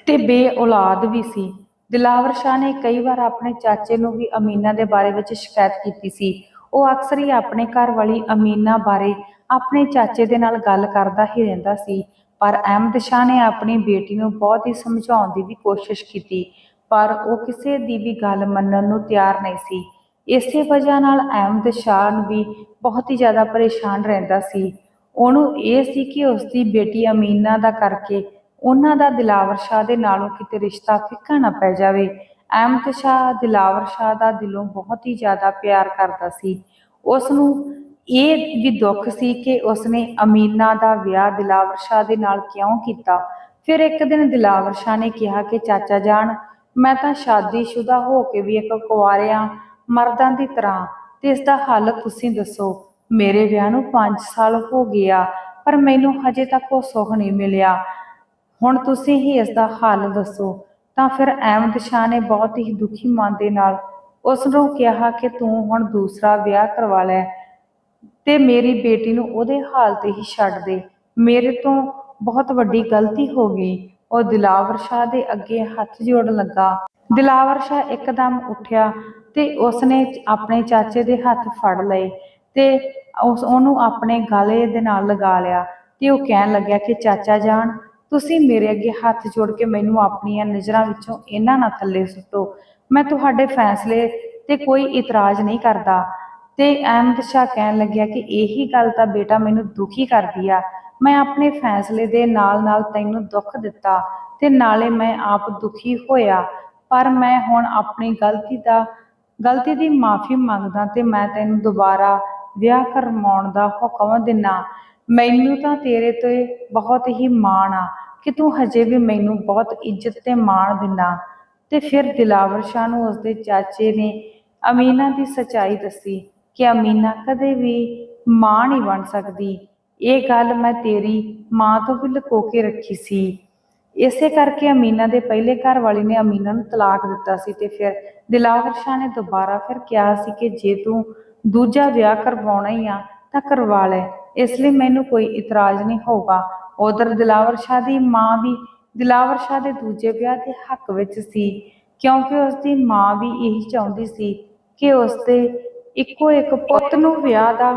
ਤੇ ਬੇਔਲਾਦ ਵੀ ਸੀ। ਦਿਲਾਵਰ ਸ਼ਾਹ ਨੇ ਕਈ ਵਾਰ ਆਪਣੇ ਚਾਚੇ ਨੂੰ ਵੀ ਅਮੀਨਾ ਦੇ ਬਾਰੇ ਵਿੱਚ ਸ਼ਿਕਾਇਤ ਕੀਤੀ ਸੀ। ਉਹ ਅਕਸਰ ਹੀ ਆਪਣੇ ਘਰ ਵਾਲੀ ਅਮੀਨਾ ਬਾਰੇ ਆਪਣੇ ਚਾਚੇ ਦੇ ਨਾਲ ਗੱਲ ਕਰਦਾ ਹੀ ਰਹਿੰਦਾ ਸੀ, ਪਰ ਅਹਿਮਦ ਸ਼ਾਹ ਨੇ ਆਪਣੀ ਬੇਟੀ ਨੂੰ ਬਹੁਤ ਹੀ ਸਮਝਾਉਣ ਦੀ ਵੀ ਕੋਸ਼ਿਸ਼ ਕੀਤੀ, ਪਰ ਉਹ ਕਿਸੇ ਦੀ ਵੀ ਗੱਲ ਮੰਨਣ ਨੂੰ ਤਿਆਰ ਨਹੀਂ ਸੀ। ਇਸੇ ਵਜ੍ਹਾ ਨਾਲ ਅਹਿਮਦ ਸ਼ਾਹ ਵੀ ਬਹੁਤ ਹੀ ਜ਼ਿਆਦਾ ਪਰੇਸ਼ਾਨ ਰਹਿੰਦਾ ਸੀ। ਉਹਨੂੰ ਇਹ ਸੀ ਕਿ ਉਸ ਦੀ ਬੇਟੀ ਅਮੀਨਾ ਦਾ ਕਰਕੇ ਉਹਨਾਂ ਦਾ ਦਿਲਾਵਰ ਸ਼ਾਹ ਦੇ ਨਾਲੋਂ ਕਿਤੇ ਰਿਸ਼ਤਾ ਫਿੱਕਾ ਨਾ ਪੈ ਜਾਵੇ। ਅਹਿਮਦ ਸ਼ਾਹ ਦਿਲਾਵਰ ਸ਼ਾਹ ਦਾ ਦਿਲੋਂ ਬਹੁਤ ਹੀ ਜ਼ਿਆਦਾ ਪਿਆਰ ਕਰਦਾ ਸੀ। ਉਸ ਨੂੰ ਇਹ ਵੀ ਦੁੱਖ ਸੀ ਕਿ ਉਸਨੇ ਅਮੀਨਾ ਦਾ ਵਿਆਹ ਦਿਲਾਵਰ ਸ਼ਾਹ ਦੇ ਨਾਲ ਕਿਉਂ ਕੀਤਾ? ਫਿਰ ਇੱਕ ਦਿਨ ਦਿਲਾਵਰ ਸ਼ਾਹ ਨੇ ਕਿਹਾ ਕਿ, ਚਾਚਾ ਜਾਨ, ਮੈਂ ਤਾਂ ਸ਼ਾਦੀशुदा ਹੋ ਕੇ ਵੀ ਇੱਕ ਕੁਆਰਿਆਂ ਮਰਦਾਂ ਦੀ ਤਰ੍ਹਾਂ। ਤੇ ਇਸ ਦਾ ਹੱਲ ਤੁਸੀਂ ਦੱਸੋ। ਮੇਰੇ ਵਿਆਹ ਨੂੰ 5 ਸਾਲ ਹੋ ਗਿਆ ਪਰ ਮੈਨੂੰ ਹਜੇ ਤੱਕ ਉਹ ਸੁੱਖ ਨਹੀਂ ਮਿਲਿਆ। ਹੁਣ ਤੁਸੀਂ ਹੀ ਇਸ ਦਾ ਹੱਲ ਦੱਸੋ। ਤਾਂ ਫਿਰ ਅਹਿਮਦ ਸ਼ਾਹ ਨੇ ਬਹੁਤ ਹੀ ਦੁਖੀ ਮਨ ਦੇ ਨਾਲ ਉਸ ਨੂੰ ਕਿਹਾ ਕਿ ਤੂੰ ਹੁਣ ਦੂਸਰਾ ਵਿਆਹ ਕਰਵਾ ਲੈ। ਤੇ ਮੇਰੀ ਬੇਟੀ ਨੂੰ ਉਹਦੇ ਹਾਲ ਤੇ ਹੀ ਛੱਡ ਦੇ। ਮੇਰੇ ਤੋਂ ਬਹੁਤ ਵੱਡੀ ਗਲਤੀ ਹੋ ਗਈ। ਉਹ ਦਿਲਾਵਰ ਸ਼ਾਹ ਦੇ ਅੱਗੇ ਹੱਥ ਜੋੜਨ ਲੱਗਾ। ਦਿਲਾਵਰ ਸ਼ਾਹ ਇੱਕਦਮ ਉੱਠਿਆ ਤੇ ਉਸਨੇ ਆਪਣੇ ਚਾਚੇ ਦੇ ਹੱਥ ਫੜ ਲਏ ਤੇ ਉਸ ਉਹਨੂੰ ਆਪਣੇ ਗਾਲੇ ਦੇ ਨਾਲ ਲਗਾ ਲਿਆ ਤੇ ਉਹ ਕਹਿਣ ਲੱਗਿਆ ਕਿ, ਚਾਚਾ ਜਾਨ, ਤੁਸੀਂ ਮੇਰੇ ਅੱਗੇ ਹੱਥ ਜੋੜ ਕੇ ਮੈਨੂੰ ਆਪਣੀਆਂ ਨਜ਼ਰਾਂ ਵਿੱਚੋਂ ਇਹਨਾਂ ਨਾ ਥੱਲੇ ਸੁੱਟੋ। ਮੈਂ ਤੁਹਾਡੇ ਫੈਸਲੇ ਤੇ ਕੋਈ ਇਤਰਾਜ਼ ਨਹੀਂ ਕਰਦਾ। ਤੇ ਅਹਿਮਦ ਸ਼ਾਹ ਕਹਿਣ ਲੱਗਿਆ ਕਿ ਇਹੀ ਗੱਲ ਤਾਂ ਬੇਟਾ ਮੈਨੂੰ ਦੁਖੀ ਕਰਦੀ ਆ। ਮੈਂ ਆਪਣੇ ਫੈਸਲੇ ਦੇ ਨਾਲ-ਨਾਲ ਤੈਨੂੰ ਦੁੱਖ ਦਿੱਤਾ ਤੇ ਨਾਲੇ ਮੈਂ ਆਪ ਦੁਖੀ ਹੋਇਆ। ਪਰ ਮੈਂ ਹੁਣ ਆਪਣੀ ਗਲਤੀ ਦਾ, ਗਲਤੀ ਦੀ ਮਾਫੀ ਮੰਗਦਾ ਤੇ ਮੈਂ ਤੈਨੂੰ ਦੁਬਾਰਾ ਵਿਆਹ ਕਰਵਾਉਣ ਦਾ ਹੁਕਮ ਦਿੰਨਾ। ਮੈਨੂੰ ਤਾਂ ਤੇਰੇ ਤੇ ਬਹੁਤ ਹੀ ਮਾਣ ਆ ਕਿ ਤੂੰ ਹਜੇ ਵੀ ਮੈਨੂੰ ਬਹੁਤ ਇੱਜ਼ਤ ਤੇ ਮਾਣ ਦਿੰਦਾ ਤੇ ਫਿਰ ਦਿਲਾਵਰ ਸ਼ਾਹ ਨੂੰ ਉਸਦੇ ਚਾਚੇ ਨੇ ਅਮੀਨਾ ਦੀ ਸਚਾਈ ਦੱਸੀ। ਕਿ ਅਮੀਨਾ ਕਦੇ ਵੀ ਮਾਂ ਨਹੀਂ ਬਣ ਸਕਦੀ। ਇਹ ਗੱਲ ਮੈਂ ਤੇਰੀ ਮਾਂ ਤੋਂ ਵੀ ਲੁਕੋ ਕੇ ਰੱਖੀ ਸੀ। ਇਸੇ ਕਰਕੇ ਅਮੀਨਾ ਦੇ ਪਹਿਲੇ ਘਰ ਵਾਲੀ ਨੇ ਅਮੀਨਾ ਨੂੰ ਤਲਾਕ ਦਿੱਤਾ ਸੀ ਤੇ ਫਿਰ ਦਿਲਾਵਰ ਸ਼ਾਹ ਨੇ ਦੁਬਾਰਾ ਫਿਰ ਕਿਹਾ ਸੀ ਕਿ ਜੇ ਤੂੰ ਦੂਜਾ ਵਿਆਹ ਕਰਵਾਉਣਾ ਹੀ ਆ ਤਾਂ ਕਰਵਾ ਲੈ। ਇਸ ਲਈ ਮੈਨੂੰ ਕੋਈ ਇਤਰਾਜ਼ ਨਹੀਂ ਹੋਊਗਾ। ਉਧਰ ਦਿਲਾਵਰ ਸ਼ਾਹ ਦੀ ਮਾਂ ਵੀ ਦਿਲਾਵਰ ਸ਼ਾਹ ਦੇ ਦੂਜੇ ਵਿਆਹ ਦੇ ਹੱਕ ਵਿੱਚ ਸੀ, ਕਿਉਂਕਿ ਉਸ ਦੀ ਮਾਂ ਵੀ ਇਹੀ ਚਾਹੁੰਦੀ ਸੀ ਕਿ ਉਸ ਦੇ ਇੱਕੋ ਇੱਕ ਪੁੱਤ ਨੂੰ ਵਿਆਹ ਦਾ,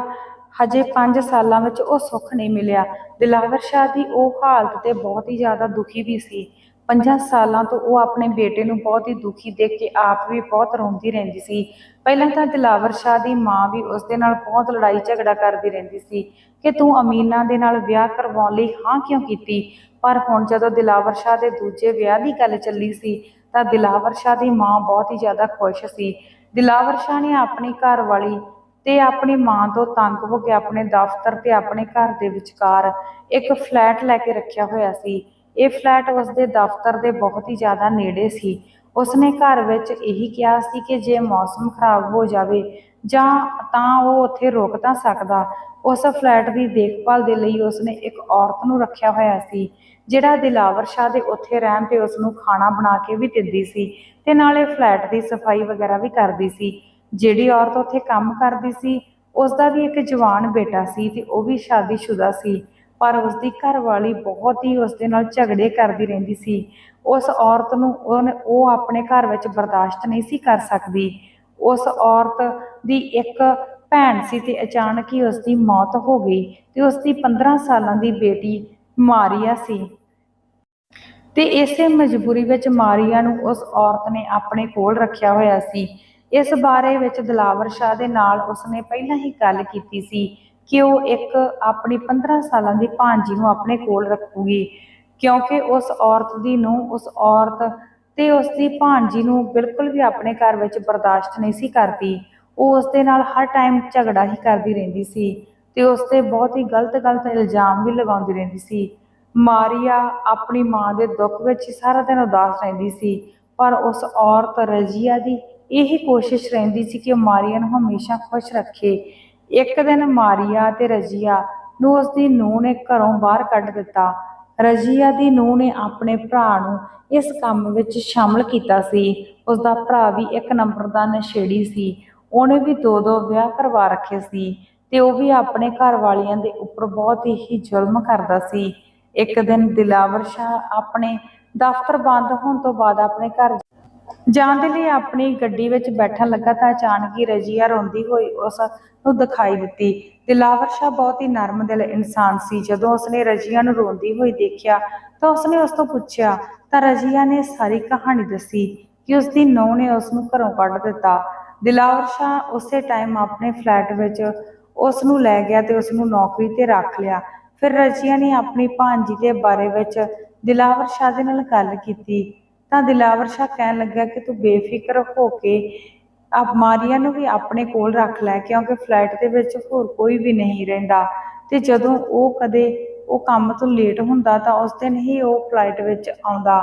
ਹਜੇ 5 ਸਾਲਾਂ ਵਿੱਚ ਉਹ ਸੁੱਖ ਨਹੀਂ ਮਿਲਿਆ। ਦਿਲਾਵਰ ਸ਼ਾਹ ਦੀ ਉਹ ਹਾਲਤ ਤੇ ਬਹੁਤ ਹੀ ਜ਼ਿਆਦਾ ਦੁਖੀ ਵੀ ਸੀ। ਪੰਜਾਂ ਸਾਲਾਂ ਤੋਂ ਉਹ ਆਪਣੇ ਬੇਟੇ ਨੂੰ ਬਹੁਤ ਹੀ ਦੁਖੀ ਦੇਖ ਕੇ ਆਪ ਵੀ ਬਹੁਤ ਰੋਂਦੀ ਰਹਿੰਦੀ ਸੀ। ਪਹਿਲਾਂ ਤਾਂ ਦਿਲਾਵਰ ਸ਼ਾਹ ਦੀ ਮਾਂ ਵੀ ਉਸ ਦੇ ਨਾਲ ਬਹੁਤ ਲੜਾਈ ਝਗੜਾ ਕਰਦੀ ਰਹਿੰਦੀ ਸੀ ਕਿ ਤੂੰ ਅਮੀਨਾ ਦੇ ਨਾਲ ਵਿਆਹ ਕਰਵਾਉਣ ਲਈ ਹਾਂ ਕਿਉਂ ਕੀਤੀ? ਪਰ ਹੁਣ ਜਦੋਂ ਦਿਲਾਵਰ ਸ਼ਾਹ ਦੇ ਦੂਜੇ ਵਿਆਹ ਦੀ ਗੱਲ ਚੱਲੀ ਸੀ ਤਾਂ ਦਿਲਾਵਰ ਸ਼ਾਹ ਦੀ ਮਾਂ ਬਹੁਤ ਹੀ ਜ਼ਿਆਦਾ ਖੁਸ਼ ਸੀ। ਦਿਲਾਵਰ ਸ਼ਾਹ ਨੇ ਆਪਣੀ ਘਰ ਵਾਲੀ ਤੇ ਆਪਣੀ ਮਾਂ ਤੋਂ ਤੰਗ ਹੋ ਕੇ ਆਪਣੇ ਦਫ਼ਤਰ ਤੇ ਆਪਣੇ ਘਰ ਦੇ ਵਿਚਕਾਰ ਇੱਕ ਫਲੈਟ ਲੈ ਕੇ ਰੱਖਿਆ ਹੋਇਆ ਸੀ। ਇਹ ਫਲੈਟ ਉਸਦੇ ਦਫ਼ਤਰ ਦੇ ਬਹੁਤ ਹੀ ਜ਼ਿਆਦਾ ਨੇੜੇ ਸੀ। ਉਸਨੇ ਘਰ ਵਿੱਚ ਇਹੀ ਕਿਹਾ ਸੀ ਕਿ ਜੇ ਮੌਸਮ ਖਰਾਬ ਹੋ ਜਾਵੇ ਜਾਂ ਤਾਂ ਉਹ ਉੱਥੇ ਰੁਕ ਤਾਂ ਸਕਦਾ ਉਸ ਫਲੈਟ ਦੀ ਦੇਖਭਾਲ ਦੇ ਲਈ ਉਸਨੇ ਇੱਕ ਔਰਤ ਨੂੰ ਰੱਖਿਆ ਹੋਇਆ ਸੀ, ਜਿਹੜਾ ਦਿਲਾਵਰ ਸ਼ਾਹ ਦੇ ਉੱਥੇ ਰਹਿਣ ਤੇ ਉਸ ਨੂੰ ਖਾਣਾ ਬਣਾ ਕੇ ਵੀ ਦਿੰਦੀ ਸੀ ਤੇ ਨਾਲੇ ਫਲੈਟ ਦੀ ਸਫ਼ਾਈ ਵਗੈਰਾ ਵੀ ਕਰਦੀ ਸੀ। ਜਿਹੜੀ ਔਰਤ ਉੱਥੇ ਕੰਮ ਕਰਦੀ ਸੀ ਉਸ ਦਾ ਵੀ ਇੱਕ ਜਵਾਨ ਬੇਟਾ ਸੀ ਤੇ ਉਹ ਵੀ ਸ਼ਾਦੀशुदा ਸੀ, ਪਰ ਉਸ ਦੀ ਘਰਵਾਲੀ ਬਹੁਤ ਹੀ ਉਸ ਦੇ ਨਾਲ ਝਗੜੇ ਕਰਦੀ ਰਹਿੰਦੀ ਸੀ। ਉਸ ਔਰਤ ਨੂੰ ਉਹ ਆਪਣੇ ਘਰ ਵਿੱਚ ਬਰਦਾਸ਼ਤ ਨਹੀਂ ਸੀ ਕਰ ਸਕਦੀ। ਉਸ ਔਰਤ ਦੀ ਇੱਕ ਭੈਣ ਸੀ ਤੇ ਅਚਾਨਕ ਹੀ ਉਸ ਦੀ ਮੌਤ ਹੋ ਗਈ ਤੇ ਉਸ ਦੀ 15 ਸਾਲਾਂ ਦੀ ਬੇਟੀ ਮਾਰੀਆ ਸੀ। ਤੇ ਇਸੇ ਮਜਬੂਰੀ ਵਿੱਚ ਮਾਰੀਆ ਨੂੰ ਉਸ ਔਰਤ ਨੇ ਆਪਣੇ ਕੋਲ ਰੱਖਿਆ ਹੋਇਆ ਸੀ। ਇਸ ਬਾਰੇ ਵਿੱਚ ਦਲਾਵਰ ਸ਼ਾਹ ਦੇ ਨਾਲ ਉਸਨੇ ਪਹਿਲਾਂ ਹੀ ਗੱਲ ਕੀਤੀ ਸੀ ਕਿ ਉਹ ਇੱਕ ਆਪਣੀ 15 ਸਾਲਾਂ ਦੀ ਭਾਂਜੀ ਨੂੰ ਆਪਣੇ ਕੋਲ ਰੱਖੂਗੀ, ਕਿਉਂਕਿ ਉਸ ਔਰਤ ਦੀ ਨੂੰ ਉਸ ਔਰਤ ਤੇ ਉਸ ਦੀ ਭਾਂਜੀ ਨੂੰ ਬਿਲਕੁਲ ਵੀ ਆਪਣੇ ਘਰ ਵਿੱਚ ਬਰਦਾਸ਼ਤ ਨਹੀਂ ਸੀ ਕਰਦੀ। ਉਹ ਉਸ ਦੇ ਨਾਲ ਹਰ ਟਾਈਮ ਝਗੜਾ ਹੀ ਕਰਦੀ ਰਹਿੰਦੀ ਸੀ ਤੇ ਉਸ ਤੇ ਬਹੁਤ ਹੀ ਗਲਤ ਗਲਤ ਇਲਜ਼ਾਮ ਵੀ ਲਗਾਉਂਦੀ ਰਹਿੰਦੀ ਸੀ। ਮਾਰੀਆ ਆਪਣੀ ਮਾਂ ਦੇ ਦੁੱਖ ਵਿੱਚ ਸਾਰਾ ਦਿਨ ਉਦਾਸ ਰਹਿੰਦੀ ਸੀ, ਪਰ ਉਸ ਔਰਤ ਰਜੀਆ ਦੀ ਇਹੀ ਕੋਸ਼ਿਸ਼ ਰਹਿੰਦੀ ਸੀ ਕਿ ਉਹ ਮਾਰੀਆ ਨੂੰ ਹਮੇਸ਼ਾ ਖੁਸ਼ ਰੱਖੇ। ਇੱਕ ਦਿਨ ਮਾਰੀਆ ਤੇ ਰਜੀਆ ਨੂੰ ਉਸ ਦੀ ਨੂੰਹ ਨੇ ਘਰੋਂ ਬਾਹਰ ਕੱਢ ਦਿੱਤਾ। ਰਜੀਆ ਦੀ ਨੂੰਹ ਨੇ ਆਪਣੇ ਭਰਾ ਨੂੰ ਇਸ ਕੰਮ ਵਿੱਚ ਸ਼ਾਮਲ ਕੀਤਾ ਸੀ। ਉਸ ਦਾ ਭਰਾ ਵੀ ਇੱਕ ਨੰਬਰ ਦਾ ਨਸ਼ੇੜੀ ਸੀ। ਉਹਨੇ ਵੀ ਦੋ ਦੋ ਵਿਆਹ ਕਰਵਾ ਰੱਖੇ ਸੀ ਤੇ ਉਹ ਵੀ ਆਪਣੇ ਘਰ ਵਾਲੀਆਂ ਦੇ ਉੱਪਰ ਬਹੁਤ ਹੀ ਜ਼ੁਲਮ ਕਰਦਾ ਸੀ। ਇੱਕ ਦਿਨ ਦਿਲਾਵਰ ਸ਼ਾਹ ਆਪਣੇ ਦਫ਼ਤਰ ਬੰਦ ਹੋਣ ਤੋਂ ਬਾਅਦ ਆਪਣੇ ਘਰ ਜਾਣ ਦੇ ਲਈ ਆਪਣੀ ਗੱਡੀ ਵਿੱਚ ਬੈਠਣ ਲੱਗਾ ਤਾਂ ਅਚਾਨਕ ਹੀ ਰਜੀਆ ਰੋਂਦੀ ਹੋਈ ਉਸ ਨੂੰ ਦਿਖਾਈ ਦਿੱਤੀ। ਦਿਲਾਵਰ ਸ਼ਾਹ ਬਹੁਤ ਹੀ ਨਰਮ ਦਿਲ ਇਨਸਾਨ ਸੀ। ਜਦੋਂ ਉਸਨੇ ਰਜੀਆ ਨੂੰ ਰੋਂਦੀ ਹੋਈ ਦੇਖਿਆ ਤਾਂ ਉਸਨੇ ਉਸ ਤੋਂ ਪੁੱਛਿਆ, ਤਾਂ ਰਜੀਆ ਨੇ ਸਾਰੀ ਕਹਾਣੀ ਦੱਸੀ ਕਿ ਉਸ ਦੀ ਨੂੰਹ ਨੇ ਉਸ ਨੂੰ ਘਰੋਂ ਕੱਢ ਦਿੱਤਾ। ਦਿਲਾਵਰ ਸ਼ਾਹ ਉਸੇ ਟਾਈਮ ਆਪਣੇ ਫਲੈਟ ਵਿੱਚ ਉਸ ਨੂੰ ਲੈ ਗਿਆ ਤੇ ਉਸ ਨੂੰ ਨੌਕਰੀ ਤੇ ਰੱਖ ਲਿਆ। ਫਿਰ ਰਜੀਆ ਨੇ ਆਪਣੀ ਭਾਂਜੀ ਦੇ ਬਾਰੇ ਵਿੱਚ ਦਿਲਾਵਰ ਸ਼ਾਹ ਦੇ ਨਾਲ ਗੱਲ ਕੀਤੀ। ਤਾਂ ਦਿਲਾਵਰ ਸ਼ਾਹ ਕਹਿਣ ਲੱਗਾ ਕਿ ਤੂੰ ਬੇਫਿਕਰ ਹੋ ਕੇ ਆਪ ਮਾਰੀਆ ਨੂੰ ਵੀ ਆਪਣੇ ਕੋਲ ਰੱਖ ਲੈ, ਕਿਉਂਕਿ ਫਲਾਈਟ ਦੇ ਵਿੱਚ ਹੋਰ ਕੋਈ ਵੀ ਨਹੀਂ ਰਹਿੰਦਾ। ਤੇ ਜਦੋਂ ਉਹ ਕਦੇ ਉਹ ਕੰਮ ਤੋਂ ਲੇਟ ਹੁੰਦਾ ਤਾਂ ਉਸ ਦਿਨ ਹੀ ਉਹ ਫਲਾਈਟ ਵਿੱਚ ਆਉਂਦਾ।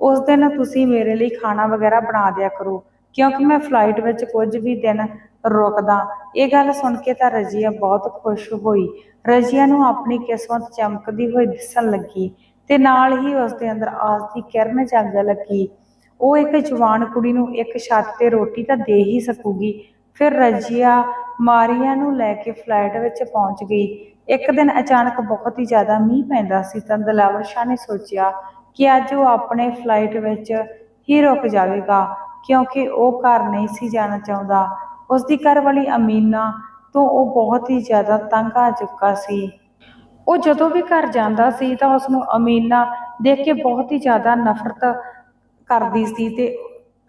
ਉਸ ਦਿਨ ਤੁਸੀਂ ਮੇਰੇ ਲਈ ਖਾਣਾ ਵਗੈਰਾ ਬਣਾ ਦਿਆ ਕਰੋ। ਕਿਉਂਕਿ ਮੈਂ ਫਲਾਈਟ ਵਿੱਚ ਕੁਝ ਵੀ ਦਿਨ ਰੁਕਦਾ। ਇਹ ਗੱਲ ਸੁਣ ਕੇ ਤਾਂ ਰਜੀਆ ਬਹੁਤ ਖੁਸ਼ ਹੋਈ। ਰਜੀਆ ਨੂੰ ਆਪਣੀ ਕਿਸਮਤ ਚਮਕਦੀ ਹੋਈ ਦਿਸਣ ਲੱਗੀ ਤੇ ਨਾਲ ਹੀ ਉਸ ਦੇ ਅੰਦਰ ਆਸ ਦੀ ਕਿਰਨ ਜਾਗ ਲੱਗੀ। ਉਹ ਇੱਕ ਜਵਾਨ ਕੁੜੀ ਨੂੰ ਇੱਕ ਛੱਤ ਤੇ ਰੋਟੀ ਤਾਂ ਦੇ ਹੀ ਸਕੂਗੀ। ਫਿਰ ਰਜੀਆ ਮਾਰੀਆ ਨੂੰ ਲੈ ਕੇ ਫਲਾਈਟ ਵਿੱਚ ਪਹੁੰਚ ਗਈ। ਇੱਕ ਦਿਨ ਅਚਾਨਕ ਬਹੁਤ ਹੀ ਜ਼ਿਆਦਾ ਮੀਂਹ ਪੈਂਦਾ ਸੀ ਤਾਂ ਦਿਲਾਵਰ ਸ਼ਾਹ ਨੇ ਸੋਚਿਆ ਕਿ ਅੱਜ ਉਹ ਆਪਣੇ ਫਲਾਈਟ ਵਿੱਚ ਹੀ ਰੁਕ ਜਾਵੇਗਾ। ਕਿਉਂਕਿ ਉਹ ਘਰ ਨਹੀਂ ਸੀ ਜਾਣਾ ਚਾਹੁੰਦਾ। ਉਸ ਦੀ ਘਰ ਵਾਲੀ ਅਮੀਨਾ ਤੋਂ ਉਹ ਬਹੁਤ ਹੀ ਜ਼ਿਆਦਾ ਤੰਗ ਆ ਚੁੱਕਾ ਸੀ। ਉਹ ਜਦੋਂ ਵੀ ਘਰ ਜਾਂਦਾ ਸੀ ਤਾਂ ਉਸ ਨੂੰ ਅਮੀਨਾ ਦੇਖ ਕੇ ਬਹੁਤ ਹੀ ਜ਼ਿਆਦਾ ਨਫ਼ਰਤ ਕਰਦੀ ਸੀ ਤੇ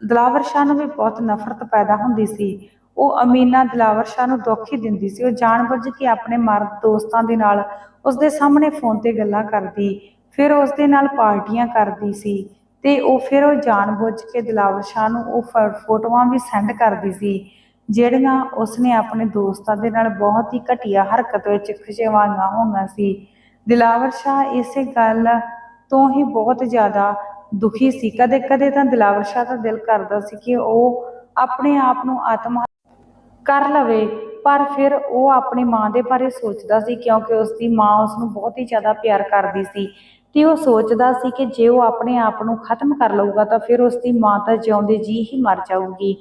ਦਲਾਵਰ ਸ਼ਾਹ ਨੂੰ ਵੀ ਬਹੁਤ ਨਫ਼ਰਤ ਪੈਦਾ ਹੁੰਦੀ ਸੀ। ਉਹ ਅਮੀਨਾ ਦਲਾਵਰ ਸ਼ਾਹ ਨੂੰ ਦੁੱਖ ਹੀ ਦਿੰਦੀ ਸੀ। ਉਹ ਜਾਣਬੁੱਝ ਕੇ ਆਪਣੇ ਮਰਦ ਦੋਸਤਾਂ ਦੇ ਨਾਲ ਉਸ ਦੇ ਸਾਹਮਣੇ ਫੋਨ ਤੇ ਗੱਲਾਂ ਕਰਦੀ, ਫਿਰ ਉਸ ਦੇ ਨਾਲ ਪਾਰਟੀਆਂ ਕਰਦੀ ਸੀ। ਤੇ ਉਹ ਫਿਰ ਉਹ ਜਾਣਬੁੱਝ ਕੇ ਦਿਲਾਵਰ ਸ਼ਾਹ ਨੂੰ ਉਹ ਫੋਟੋਆਂ ਵੀ ਸੈਂਡ ਕਰਦੀ ਸੀ, ਜਿਹੜੀਆਂ ਉਸਨੇ ਆਪਣੇ ਦੋਸਤਾਂ ਦੇ ਨਾਲ ਬਹੁਤ ਹੀ ਘਟੀਆ ਹਰਕਤ ਵਿੱਚ ਖਿਚਵਾਈਆਂ ਹੋਈਆਂ ਸੀ। ਦਿਲਾਵਰ ਸ਼ਾਹ ਇਸੇ ਗੱਲ ਤੋਂ ਹੀ ਬਹੁਤ ਜ਼ਿਆਦਾ ਦੁਖੀ ਸੀ। ਕਦੇ ਕਦੇ ਤਾਂ ਦਿਲਾਵਰ ਸ਼ਾਹ ਦਾ ਦਿਲ ਕਰਦਾ ਸੀ ਕਿ ਉਹ ਆਪਣੇ ਆਪ ਨੂੰ ਆਤਮ ਕਰ ਲਵੇ, ਪਰ ਫਿਰ ਉਹ ਆਪਣੀ ਮਾਂ ਦੇ ਬਾਰੇ ਸੋਚਦਾ ਸੀ ਕਿਉਂਕਿ ਉਸ ਦੀ ਮਾਂ ਉਸ ਨੂੰ ਬਹੁਤ ਹੀ ਜ਼ਿਆਦਾ ਪਿਆਰ ਕਰਦੀ ਸੀ। ਤੇ ਉਹ ਸੋਚਦਾ ਸੀ ਕਿ ਜੇ ਉਹ ਆਪਣੇ ਆਪ ਨੂੰ ਖਤਮ ਕਰ ਲਊਗਾ ਤਾਂ ਫਿਰ ਉਸ ਦੀ ਮਾਂ ਤਾਂ ਜਿਉਂਦੇ ਜੀ ਹੀ ਮਰ ਜਾਊਗੀ।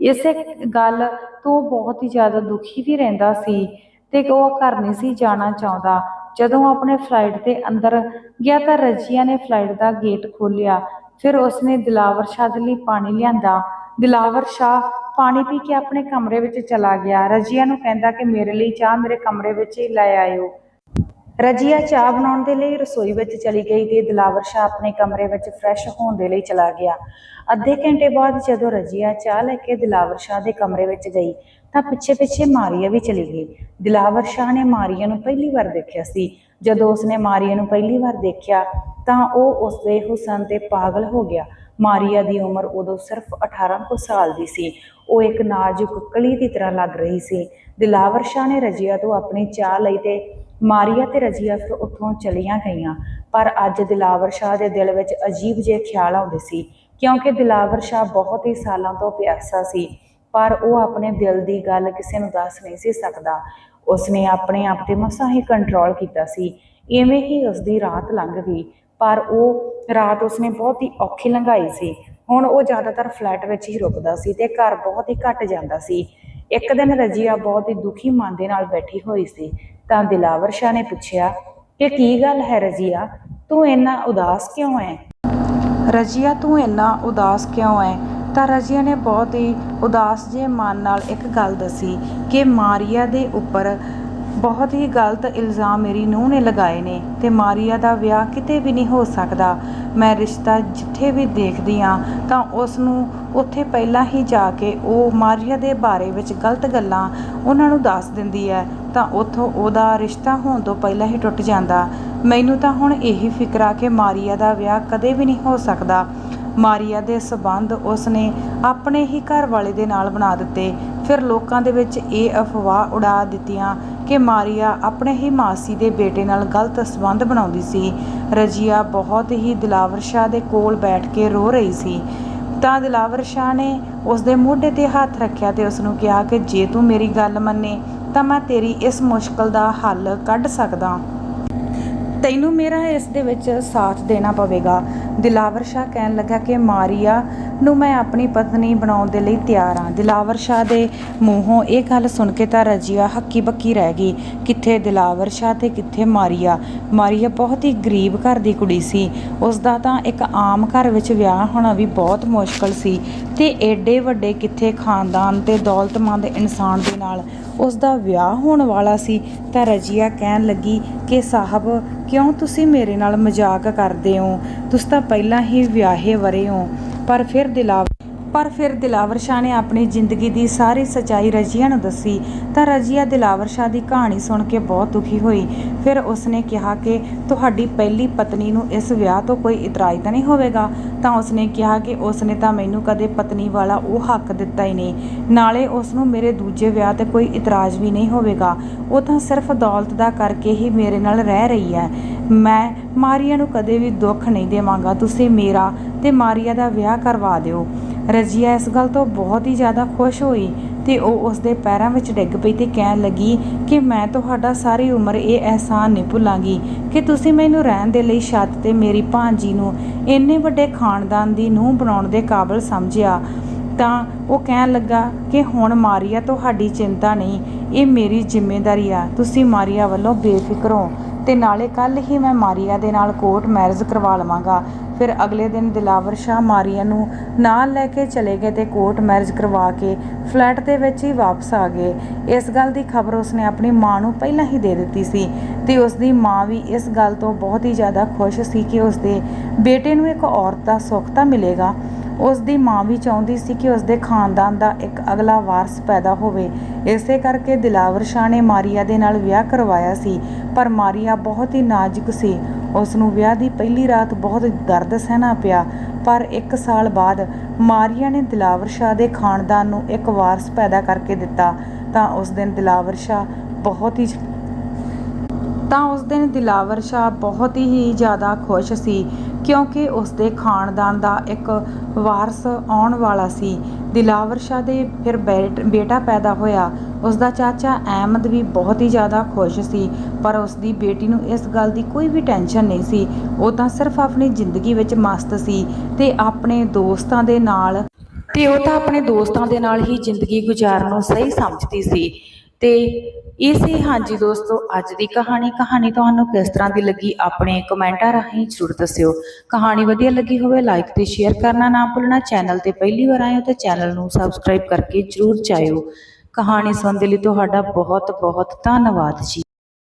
ਇਸੇ ਗੱਲ ਤੋਂ ਉਹ ਬਹੁਤ ਹੀ ਜ਼ਿਆਦਾ ਦੁਖੀ ਵੀ ਰਹਿੰਦਾ ਸੀ ਤੇ ਉਹ ਘਰ ਨਹੀਂ ਸੀ ਜਾਣਾ ਚਾਹੁੰਦਾ। ਜਦੋਂ ਆਪਣੇ ਫਲਾਈਟ ਦੇ ਅੰਦਰ ਗਿਆ ਤਾਂ ਰਜੀਆ ਨੇ ਫਲਾਈਟ ਦਾ ਗੇਟ ਖੋਲ੍ਹਿਆ। ਫਿਰ ਉਸਨੇ ਦਿਲਾਵਰ ਸ਼ਾਹ ਦੇ ਲਈ ਪਾਣੀ ਲਿਆਂਦਾ। ਦਿਲਾਵਰ ਸ਼ਾਹ ਪਾਣੀ ਪੀ ਕੇ ਆਪਣੇ ਕਮਰੇ ਵਿੱਚ ਚਲਾ ਗਿਆ। ਰਜੀਆ ਨੂੰ ਕਹਿੰਦਾ ਕਿ ਮੇਰੇ ਲਈ ਚਾਹ ਮੇਰੇ ਕਮਰੇ ਵਿੱਚ ਹੀ ਲੈ ਆਇਓ। ਰਜੀਆ ਚਾਹ ਬਣਾਉਣ ਦੇ ਲਈ ਰਸੋਈ ਵਿੱਚ ਚਲੀ ਗਈ ਤੇ ਦਿਲਾਵਰ ਸ਼ਾਹ ਆਪਣੇ ਕਮਰੇ ਵਿੱਚ ਫਰੈਸ਼ ਹੋਣ ਦੇ ਲਈ ਚਲਾ ਗਿਆ। ਅੱਧੇ ਘੰਟੇ ਬਾਅਦ ਜਦੋਂ ਰਜੀਆ ਚਾਹ ਲੈ ਕੇ ਦਿਲਾਵਰ ਸ਼ਾਹ ਦੇ ਕਮਰੇ ਵਿੱਚ ਗਈ ਤਾਂ ਪਿੱਛੇ ਪਿੱਛੇ ਮਾਰੀਆ ਵੀ ਚਲੀ ਗਈ। ਦਿਲਾਵਰ ਸ਼ਾਹ ਨੇ ਮਾਰੀਆ ਨੂੰ ਪਹਿਲੀ ਵਾਰ ਦੇਖਿਆ ਸੀ। ਜਦੋਂ ਉਸਨੇ ਮਾਰੀਆ ਨੂੰ ਪਹਿਲੀ ਵਾਰ ਦੇਖਿਆ ਤਾਂ ਉਹ ਉਸਦੇ ਹੁਸਨ ਤੇ ਪਾਗਲ ਹੋ ਗਿਆ। ਮਾਰੀਆ ਦੀ ਉਮਰ ਉਦੋਂ ਸਿਰਫ 18 ਕੁ ਸਾਲ ਦੀ ਸੀ। ਉਹ ਇੱਕ ਨਾਜ਼ੁਕ ਕਲੀ ਦੀ ਤਰ੍ਹਾਂ ਲੱਗ ਰਹੀ ਸੀ। ਦਿਲਾਵਰ ਸ਼ਾਹ ਨੇ ਰਜੀਆ ਤੋਂ ਆਪਣੀ ਚਾਹ ਲਈ ਤੇ ਮਾਰੀਆ ਤੇ ਰਜੀਆ ਫਿਰ ਉੱਥੋਂ ਚਲੀਆਂ ਗਈਆਂ। ਪਰ ਅੱਜ ਦਿਲਾਵਰ ਸ਼ਾਹ ਦੇ ਦਿਲ ਵਿੱਚ ਅਜੀਬ ਜਿਹੇ ਖਿਆਲ ਆਉਂਦੇ ਸੀ, ਕਿਉਂਕਿ ਦਿਲਾਵਰ ਸ਼ਾਹ ਬਹੁਤ ਹੀ ਸਾਲਾਂ ਤੋਂ ਪਿਆਸਾ ਸੀ, ਪਰ ਉਹ ਆਪਣੇ ਦਿਲ ਦੀ ਗੱਲ ਕਿਸੇ ਨੂੰ ਦੱਸ ਨਹੀਂ ਸੀ ਸਕਦਾ। ਉਸਨੇ ਆਪਣੇ ਆਪ ਤੇ ਮਸਾਂ ਹੀ ਕੰਟਰੋਲ ਕੀਤਾ ਸੀ। ਇਵੇਂ ਹੀ ਉਸਦੀ ਰਾਤ ਲੰਘ ਗਈ, ਪਰ ਉਹ ਰਾਤ ਉਸਨੇ ਬਹੁਤ ਹੀ ਔਖੀ ਲੰਘਾਈ ਸੀ। ਹੁਣ ਉਹ ਜ਼ਿਆਦਾਤਰ ਫਲੈਟ ਵਿੱਚ ਹੀ ਰੁਕਦਾ ਸੀ ਤੇ ਘਰ ਬਹੁਤ ਹੀ ਘੱਟ ਜਾਂਦਾ ਸੀ। ਇੱਕ ਦਿਨ ਰਜੀਆ ਬਹੁਤ ਹੀ ਦੁਖੀ ਮਨ ਦੇ ਨਾਲ ਬੈਠੀ ਹੋਈ ਸੀ। ਤਾਂ ਦਿਲਾਵਰ ਸ਼ਾਹ ਨੇ ਪੁੱਛਿਆ ਕਿ ਕੀ ਗੱਲ ਹੈ ਰਜੀਆ, ਤੂੰ ਇੰਨਾ ਉਦਾਸ ਕਿਉਂ ਹੈ ਰਜੀਆ, ਤੂੰ ਇੰਨਾ ਉਦਾਸ ਕਿਉਂ ਹੈ ਤਾਂ ਰਜੀਆ ਨੇ ਬਹੁਤ ਹੀ ਉਦਾਸ ਜਿਹੇ ਮਨ ਨਾਲ ਇੱਕ ਗੱਲ ਦੱਸੀ ਕਿ ਮਾਰੀਆ ਦੇ ਉੱਪਰ ਬਹੁਤ ਹੀ ਗਲਤ ਇਲਜ਼ਾਮ ਮੇਰੀ ਨੂੰਹ ਨੇ ਲਗਾਏ ਨੇ ਤੇ ਮਾਰੀਆ ਦਾ ਵਿਆਹ ਕਿਤੇ ਵੀ ਨਹੀਂ ਹੋ ਸਕਦਾ। ਮੈਂ ਰਿਸ਼ਤਾ ਜਿੱਥੇ ਵੀ ਦੇਖਦੀ ਆ, ਤਾਂ ਉਸ ਨੂੰ ਉੱਥੇ ਪਹਿਲਾਂ ਹੀ ਜਾ ਕੇ ਉਹ ਮਾਰੀਆ ਦੇ ਬਾਰੇ ਵਿੱਚ ਗਲਤ ਗੱਲਾਂ ਉਹਨਾਂ ਨੂੰ ਦੱਸ ਦਿੰਦੀ ਹੈ। ਤਾਂ ਉੱਥੋਂ ਉਹਦਾ ਰਿਸ਼ਤਾ ਹੋਣ ਤੋਂ ਪਹਿਲਾਂ ਹੀ ਟੁੱਟ ਜਾਂਦਾ। ਮੈਨੂੰ ਤਾਂ ਹੁਣ ਇਹੀ ਫਿਕਰ ਆ ਕਿ ਮਾਰੀਆ ਦਾ ਵਿਆਹ ਕਦੇ ਵੀ ਨਹੀਂ ਹੋ ਸਕਦਾ। ਮਾਰੀਆ ਦੇ ਸਬੰਧ ਉਸਨੇ ਆਪਣੇ ਹੀ ਘਰ ਵਾਲੇ ਦੇ ਨਾਲ ਬਣਾ ਦਿੱਤੇ। ਫਿਰ ਲੋਕਾਂ ਦੇ ਵਿੱਚ ਇਹ ਅਫਵਾਹ ਉਡਾ ਦਿੱਤੀਆਂ ਕਿ ਮਾਰੀਆ ਆਪਣੇ ਹੀ ਮਾਸੀ ਦੇ ਬੇਟੇ ਨਾਲ ਗਲਤ ਸਬੰਧ ਬਣਾਉਂਦੀ ਸੀ। ਰਜੀਆ ਬਹੁਤ ਹੀ ਦਿਲਾਵਰ ਸ਼ਾਹ ਦੇ ਕੋਲ ਬੈਠ ਕੇ ਰੋ ਰਹੀ ਸੀ। ਤਾਂ ਦਿਲਾਵਰ ਸ਼ਾਹ ਨੇ ਉਸ ਦੇ ਮੋਢੇ ਤੇ ਹੱਥ ਰੱਖਿਆ ਤੇ ਉਸ ਨੂੰ ਕਿਹਾ ਕਿ ਜੇ ਤੂੰ ਮੇਰੀ ਗੱਲ ਮੰਨੇ, ਤਾਂ ਮੈਂ ਤੇਰੀ ਇਸ ਮੁਸ਼ਕਲ ਦਾ ਹੱਲ ਕੱਢ ਸਕਦਾ। ਤੈਨੂੰ ਮੇਰਾ ਇਸ ਦੇ ਵਿੱਚ ਸਾਥ ਦੇਣਾ ਪਵੇਗਾ। ਦਿਲਾਵਰ ਸ਼ਾਹ ਕਹਿਣ ਲੱਗਾ ਕਿ ਮਾਰੀਆ ਨੂੰ ਮੈਂ ਆਪਣੀ ਪਤਨੀ ਬਣਾਉਣ ਦੇ ਲਈ ਤਿਆਰ ਹਾਂ। ਦਿਲਾਵਰ ਸ਼ਾਹ ਦੇ ਮੂੰਹੋਂ ਇਹ ਗੱਲ ਸੁਣ ਕੇ ਤਾਂ ਰਜੀਆ ਹੱਕੀ ਬੱਕੀ ਰਹਿ ਗਈ। ਕਿੱਥੇ ਦਿਲਾਵਰ ਸ਼ਾਹ ਤੇ ਕਿੱਥੇ ਮਾਰੀਆ? ਮਾਰੀਆ ਬਹੁਤ ਹੀ ਗਰੀਬ ਘਰ ਦੀ ਕੁੜੀ ਸੀ। ਉਸ ਦਾ ਤਾਂ ਇੱਕ ਆਮ ਘਰ ਵਿੱਚ ਵਿਆਹ ਹੋਣਾ ਵੀ ਬਹੁਤ ਮੁਸ਼ਕਲ ਸੀ ਤੇ ਐਡੇ ਵੱਡੇ ਕਿੱਥੇ ਖਾਨਦਾਨ ਤੇ ਦੌਲਤਮੰਦ ਇਨਸਾਨ ਦੇ ਨਾਲ ਉਸ ਦਾ ਵਿਆਹ ਹੋਣ ਵਾਲਾ ਸੀ। ਤਾਂ ਰਜੀਆ ਕਹਿਣ ਲੱਗੀ ਕਿ ਸਾਹਿਬ ਕਿਉਂ ਤੁਸੀਂ ਮੇਰੇ ਨਾਲ ਮਜ਼ਾਕ ਕਰਦੇ ਹੋ? ਤੁਸੀਂ ਤਾਂ ਪਹਿਲਾਂ ਹੀ ਵਿਆਹੇ ਵਰੇ ਹੋ, ਪਰ ਫਿਰ ਦਿਲਾਵਰ ਪਰ ਫਿਰ ਦਿਲਾਵਰ ਸ਼ਾਹ ਨੇ ਆਪਣੀ ਜ਼ਿੰਦਗੀ ਦੀ ਸਾਰੀ ਸਚਾਈ ਰਜੀਆ ਨੂੰ ਦੱਸੀ। ਤਾਂ ਰਜੀਆ ਦਿਲਾਵਰ ਸ਼ਾਹ ਦੀ ਕਹਾਣੀ ਸੁਣ ਕੇ ਬਹੁਤ ਦੁਖੀ ਹੋਈ। ਫਿਰ ਉਸਨੇ ਕਿਹਾ ਕਿ ਤੁਹਾਡੀ ਪਹਿਲੀ ਪਤਨੀ ਨੂੰ ਇਸ ਵਿਆਹ ਤੋਂ ਕੋਈ ਇਤਰਾਜ਼ ਤਾਂ ਨਹੀਂ ਹੋਵੇਗਾ? ਤਾਂ ਉਸਨੇ ਕਿਹਾ ਕਿ ਉਸਨੇ ਤਾਂ ਮੈਨੂੰ ਕਦੇ ਪਤਨੀ ਵਾਲਾ ਉਹ ਹੱਕ ਦਿੱਤਾ ਹੀ ਨਹੀਂ। ਨਾਲੇ ਉਸ ਨੂੰ ਮੇਰੇ ਦੂਜੇ ਵਿਆਹ ਤੇ ਕੋਈ ਇਤਰਾਜ਼ ਵੀ ਨਹੀਂ ਹੋਵੇਗਾ। ਉਹ ਤਾਂ ਸਿਰਫ ਦੌਲਤ ਦਾ ਕਰਕੇ ਹੀ ਮੇਰੇ ਨਾਲ ਰਹਿ ਰਹੀ ਹੈ। ਮੈਂ ਮਾਰੀਆ ਨੂੰ ਕਦੇ ਵੀ ਦੁੱਖ ਨਹੀਂ ਦੇਵਾਂਗਾ। ਤੁਸੀਂ ਮੇਰਾ ਤੇ ਮਾਰੀਆ ਦਾ ਵਿਆਹ ਕਰਵਾ ਦਿਓ। ਰਜੀਆ ਇਸ ਗੱਲ ਤੋਂ ਬਹੁਤ ਹੀ ਜ਼ਿਆਦਾ ਖੁਸ਼ ਹੋਈ ਤੇ ਉਹ ਉਸ ਦੇ ਪੈਰਾਂ ਵਿੱਚ ਡਿੱਗ ਪਈ ਤੇ ਕਹਿਣ ਲੱਗੀ ਕਿ ਮੈਂ ਤੁਹਾਡਾ ਸਾਰੀ ਉਮਰ ਇਹ ਅਹਿਸਾਨ ਨਹੀਂ ਭੁੱਲਾਂਗੀ ਕਿ ਤੁਸੀਂ ਮੈਨੂੰ ਰਹਿਣ ਦੇ ਲਈ ਛੱਤ ਤੇ ਮੇਰੀ ਭਾਂਜੀ ਨੂੰ ਇੰਨੇ ਵੱਡੇ ਖਾਨਦਾਨ ਦੀ ਨੂੰਹ ਬਣਾਉਣ ਦੇ ਕਾਬਿਲ ਸਮਝਿਆ, ਤਾਂ ਉਹ ਕਹਿਣ ਲੱਗਾ ਕਿ ਹੁਣ ਮਾਰੀਆ ਤੁਹਾਡੀ ਚਿੰਤਾ ਨਹੀਂ, ਇਹ ਮੇਰੀ ਜ਼ਿੰਮੇਵਾਰੀ ਆ, ਤੁਸੀਂ ਮਾਰੀਆ ਵੱਲੋਂ ਬੇਫਿਕਰ ਹੋ ਤੇ ਨਾਲੇ ਕੱਲ ਹੀ ਮੈਂ ਮਾਰੀਆ ਦੇ ਨਾਲ ਕੋਰਟ ਮੈਰਿਜ ਕਰਵਾ ਲਵਾਂਗਾ ਫਿਰ ਅਗਲੇ ਦਿਨ ਦਿਲਾਵਰ ਸ਼ਾਹ ਮਾਰੀਆ ਨੂੰ ਨਾਲ ਲੈ ਕੇ ਚਲੇ ਗਏ ਤੇ ਕੋਰਟ ਮੈਰਿਜ ਕਰਵਾ ਕੇ ਫਲੈਟ ਦੇ ਵਿੱਚ ਹੀ ਵਾਪਸ ਆ ਗਏ। ਇਸ ਗੱਲ ਦੀ ਖਬਰ ਉਸਨੇ ਆਪਣੀ ਮਾਂ ਨੂੰ ਪਹਿਲਾਂ ਹੀ ਦੇ ਦਿੱਤੀ ਸੀ ਤੇ ਉਸ ਦੀ ਮਾਂ ਵੀ ਇਸ ਗੱਲ ਤੋਂ ਬਹੁਤ ਹੀ ਜ਼ਿਆਦਾ ਖੁਸ਼ ਸੀ ਕਿ ਉਸ ਦੇ ਬੇਟੇ ਨੂੰ ਇੱਕ ਔਰਤ ਦਾ ਸੁੱਖ ਤਾਂ ਮਿਲੇਗਾ। ਉਸ ਦੀ ਮਾਂ ਵੀ ਚਾਹੁੰਦੀ ਸੀ ਕਿ ਉਸ ਦੇ ਖਾਨਦਾਨ ਦਾ ਇੱਕ ਅਗਲਾ ਵਾਰਸ ਪੈਦਾ ਹੋਵੇ। ਇਸੇ ਕਰਕੇ ਦਿਲਾਵਰ ਸ਼ਾਹ ਨੇ ਮਾਰੀਆ ਦੇ ਨਾਲ ਵਿਆਹ ਕਰਵਾਇਆ ਸੀ, ਪਰ ਮਾਰੀਆ ਬਹੁਤ ਹੀ ਨਾਜ਼ੁਕ ਸੀ। ਉਸ ਨੂੰ ਵਿਆਹ ਦੀ ਪਹਿਲੀ ਰਾਤ ਬਹੁਤ ਦਰਦ ਸਹਿਣਾ ਪਿਆ, ਪਰ ਇੱਕ ਸਾਲ ਬਾਅਦ ਮਾਰੀਆ ਨੇ ਦਿਲਾਵਰ ਸ਼ਾਹ ਦੇ ਖਾਨਦਾਨ ਨੂੰ ਇੱਕ ਵਾਰਸ ਪੈਦਾ ਕਰਕੇ ਦਿੱਤਾ, ਤਾਂ ਉਸ ਦਿਨ ਦਿਲਾਵਰ ਸ਼ਾਹ ਬਹੁਤ ਹੀ ਤਾਂ ਉਸ ਦਿਨ ਦਿਲਾਵਰ ਸ਼ਾਹ ਬਹੁਤ ਹੀ ਜ਼ਿਆਦਾ ਖੁਸ਼ ਸੀ, ਕਿਉਂਕਿ ਉਸ ਦੇ ਖਾਨਦਾਨ ਦਾ ਇੱਕ ਵਾਰਸ ਆਉਣ ਵਾਲਾ ਸੀ। ਦਿਲਾਵਰ ਸ਼ਾਹ ਦੇ ਫਿਰ ਬੇਟ- ਬੇਟਾ ਪੈਦਾ ਹੋਇਆ। ਉਸ ਦਾ ਚਾਚਾ ਅਹਿਮਦ ਵੀ ਬਹੁਤ ਹੀ ਜ਼ਿਆਦਾ ਖੁਸ਼ ਸੀ, ਪਰ ਉਸ ਦੀ ਬੇਟੀ ਨੂੰ ਇਸ ਗੱਲ ਦੀ ਕੋਈ ਵੀ ਟੈਨਸ਼ਨ ਨਹੀਂ ਸੀ। ਉਹ ਤਾਂ ਸਿਰਫ ਆਪਣੀ ਜ਼ਿੰਦਗੀ ਵਿੱਚ ਮਸਤ ਸੀ ਤੇ ਆਪਣੇ ਦੋਸਤਾਂ ਦੇ ਨਾਲ ਤੇ ਉਹ ਤਾਂ ਆਪਣੇ ਦੋਸਤਾਂ ਦੇ ਨਾਲ ਹੀ ਜ਼ਿੰਦਗੀ ਗੁਜ਼ਾਰਨ ਨੂੰ ਸਹੀ ਸਮਝਦੀ ਸੀ। ਤੇ ਇਸੇ ਹਾਂਜੀ ਦੋਸਤੋ, ਅੱਜ ਦੀ ਕਹਾਣੀ ਕਹਾਣੀ ਤੁਹਾਨੂੰ ਕਿਸ ਤਰ੍ਹਾਂ ਦੀ ਲੱਗੀ ਆਪਣੇ ਕਮੈਂਟਾਂ ਰਾਹੀਂ ਜ਼ਰੂਰ ਦੱਸਿਓ। ਕਹਾਣੀ ਵਧੀਆ ਲੱਗੀ ਹੋਵੇ ਲਾਈਕ ਤੇ ਸ਼ੇਅਰ ਕਰਨਾ ਨਾ ਭੁੱਲਣਾ ਚੈਨਲ ਤੇ ਪਹਿਲੀ ਵਾਰ ਆਏ ਹੋ ਤਾਂ ਚੈਨਲ ਨੂੰ ਸਬਸਕ੍ਰਾਈਬ ਕਰਕੇ ਜ਼ਰੂਰ ਜਾਇਓ। ਕਹਾਣੀ ਸੁਣਨ ਦੇ ਲਈ ਤੁਹਾਡਾ ਬਹੁਤ ਬਹੁਤ ਧੰਨਵਾਦ ਜੀ।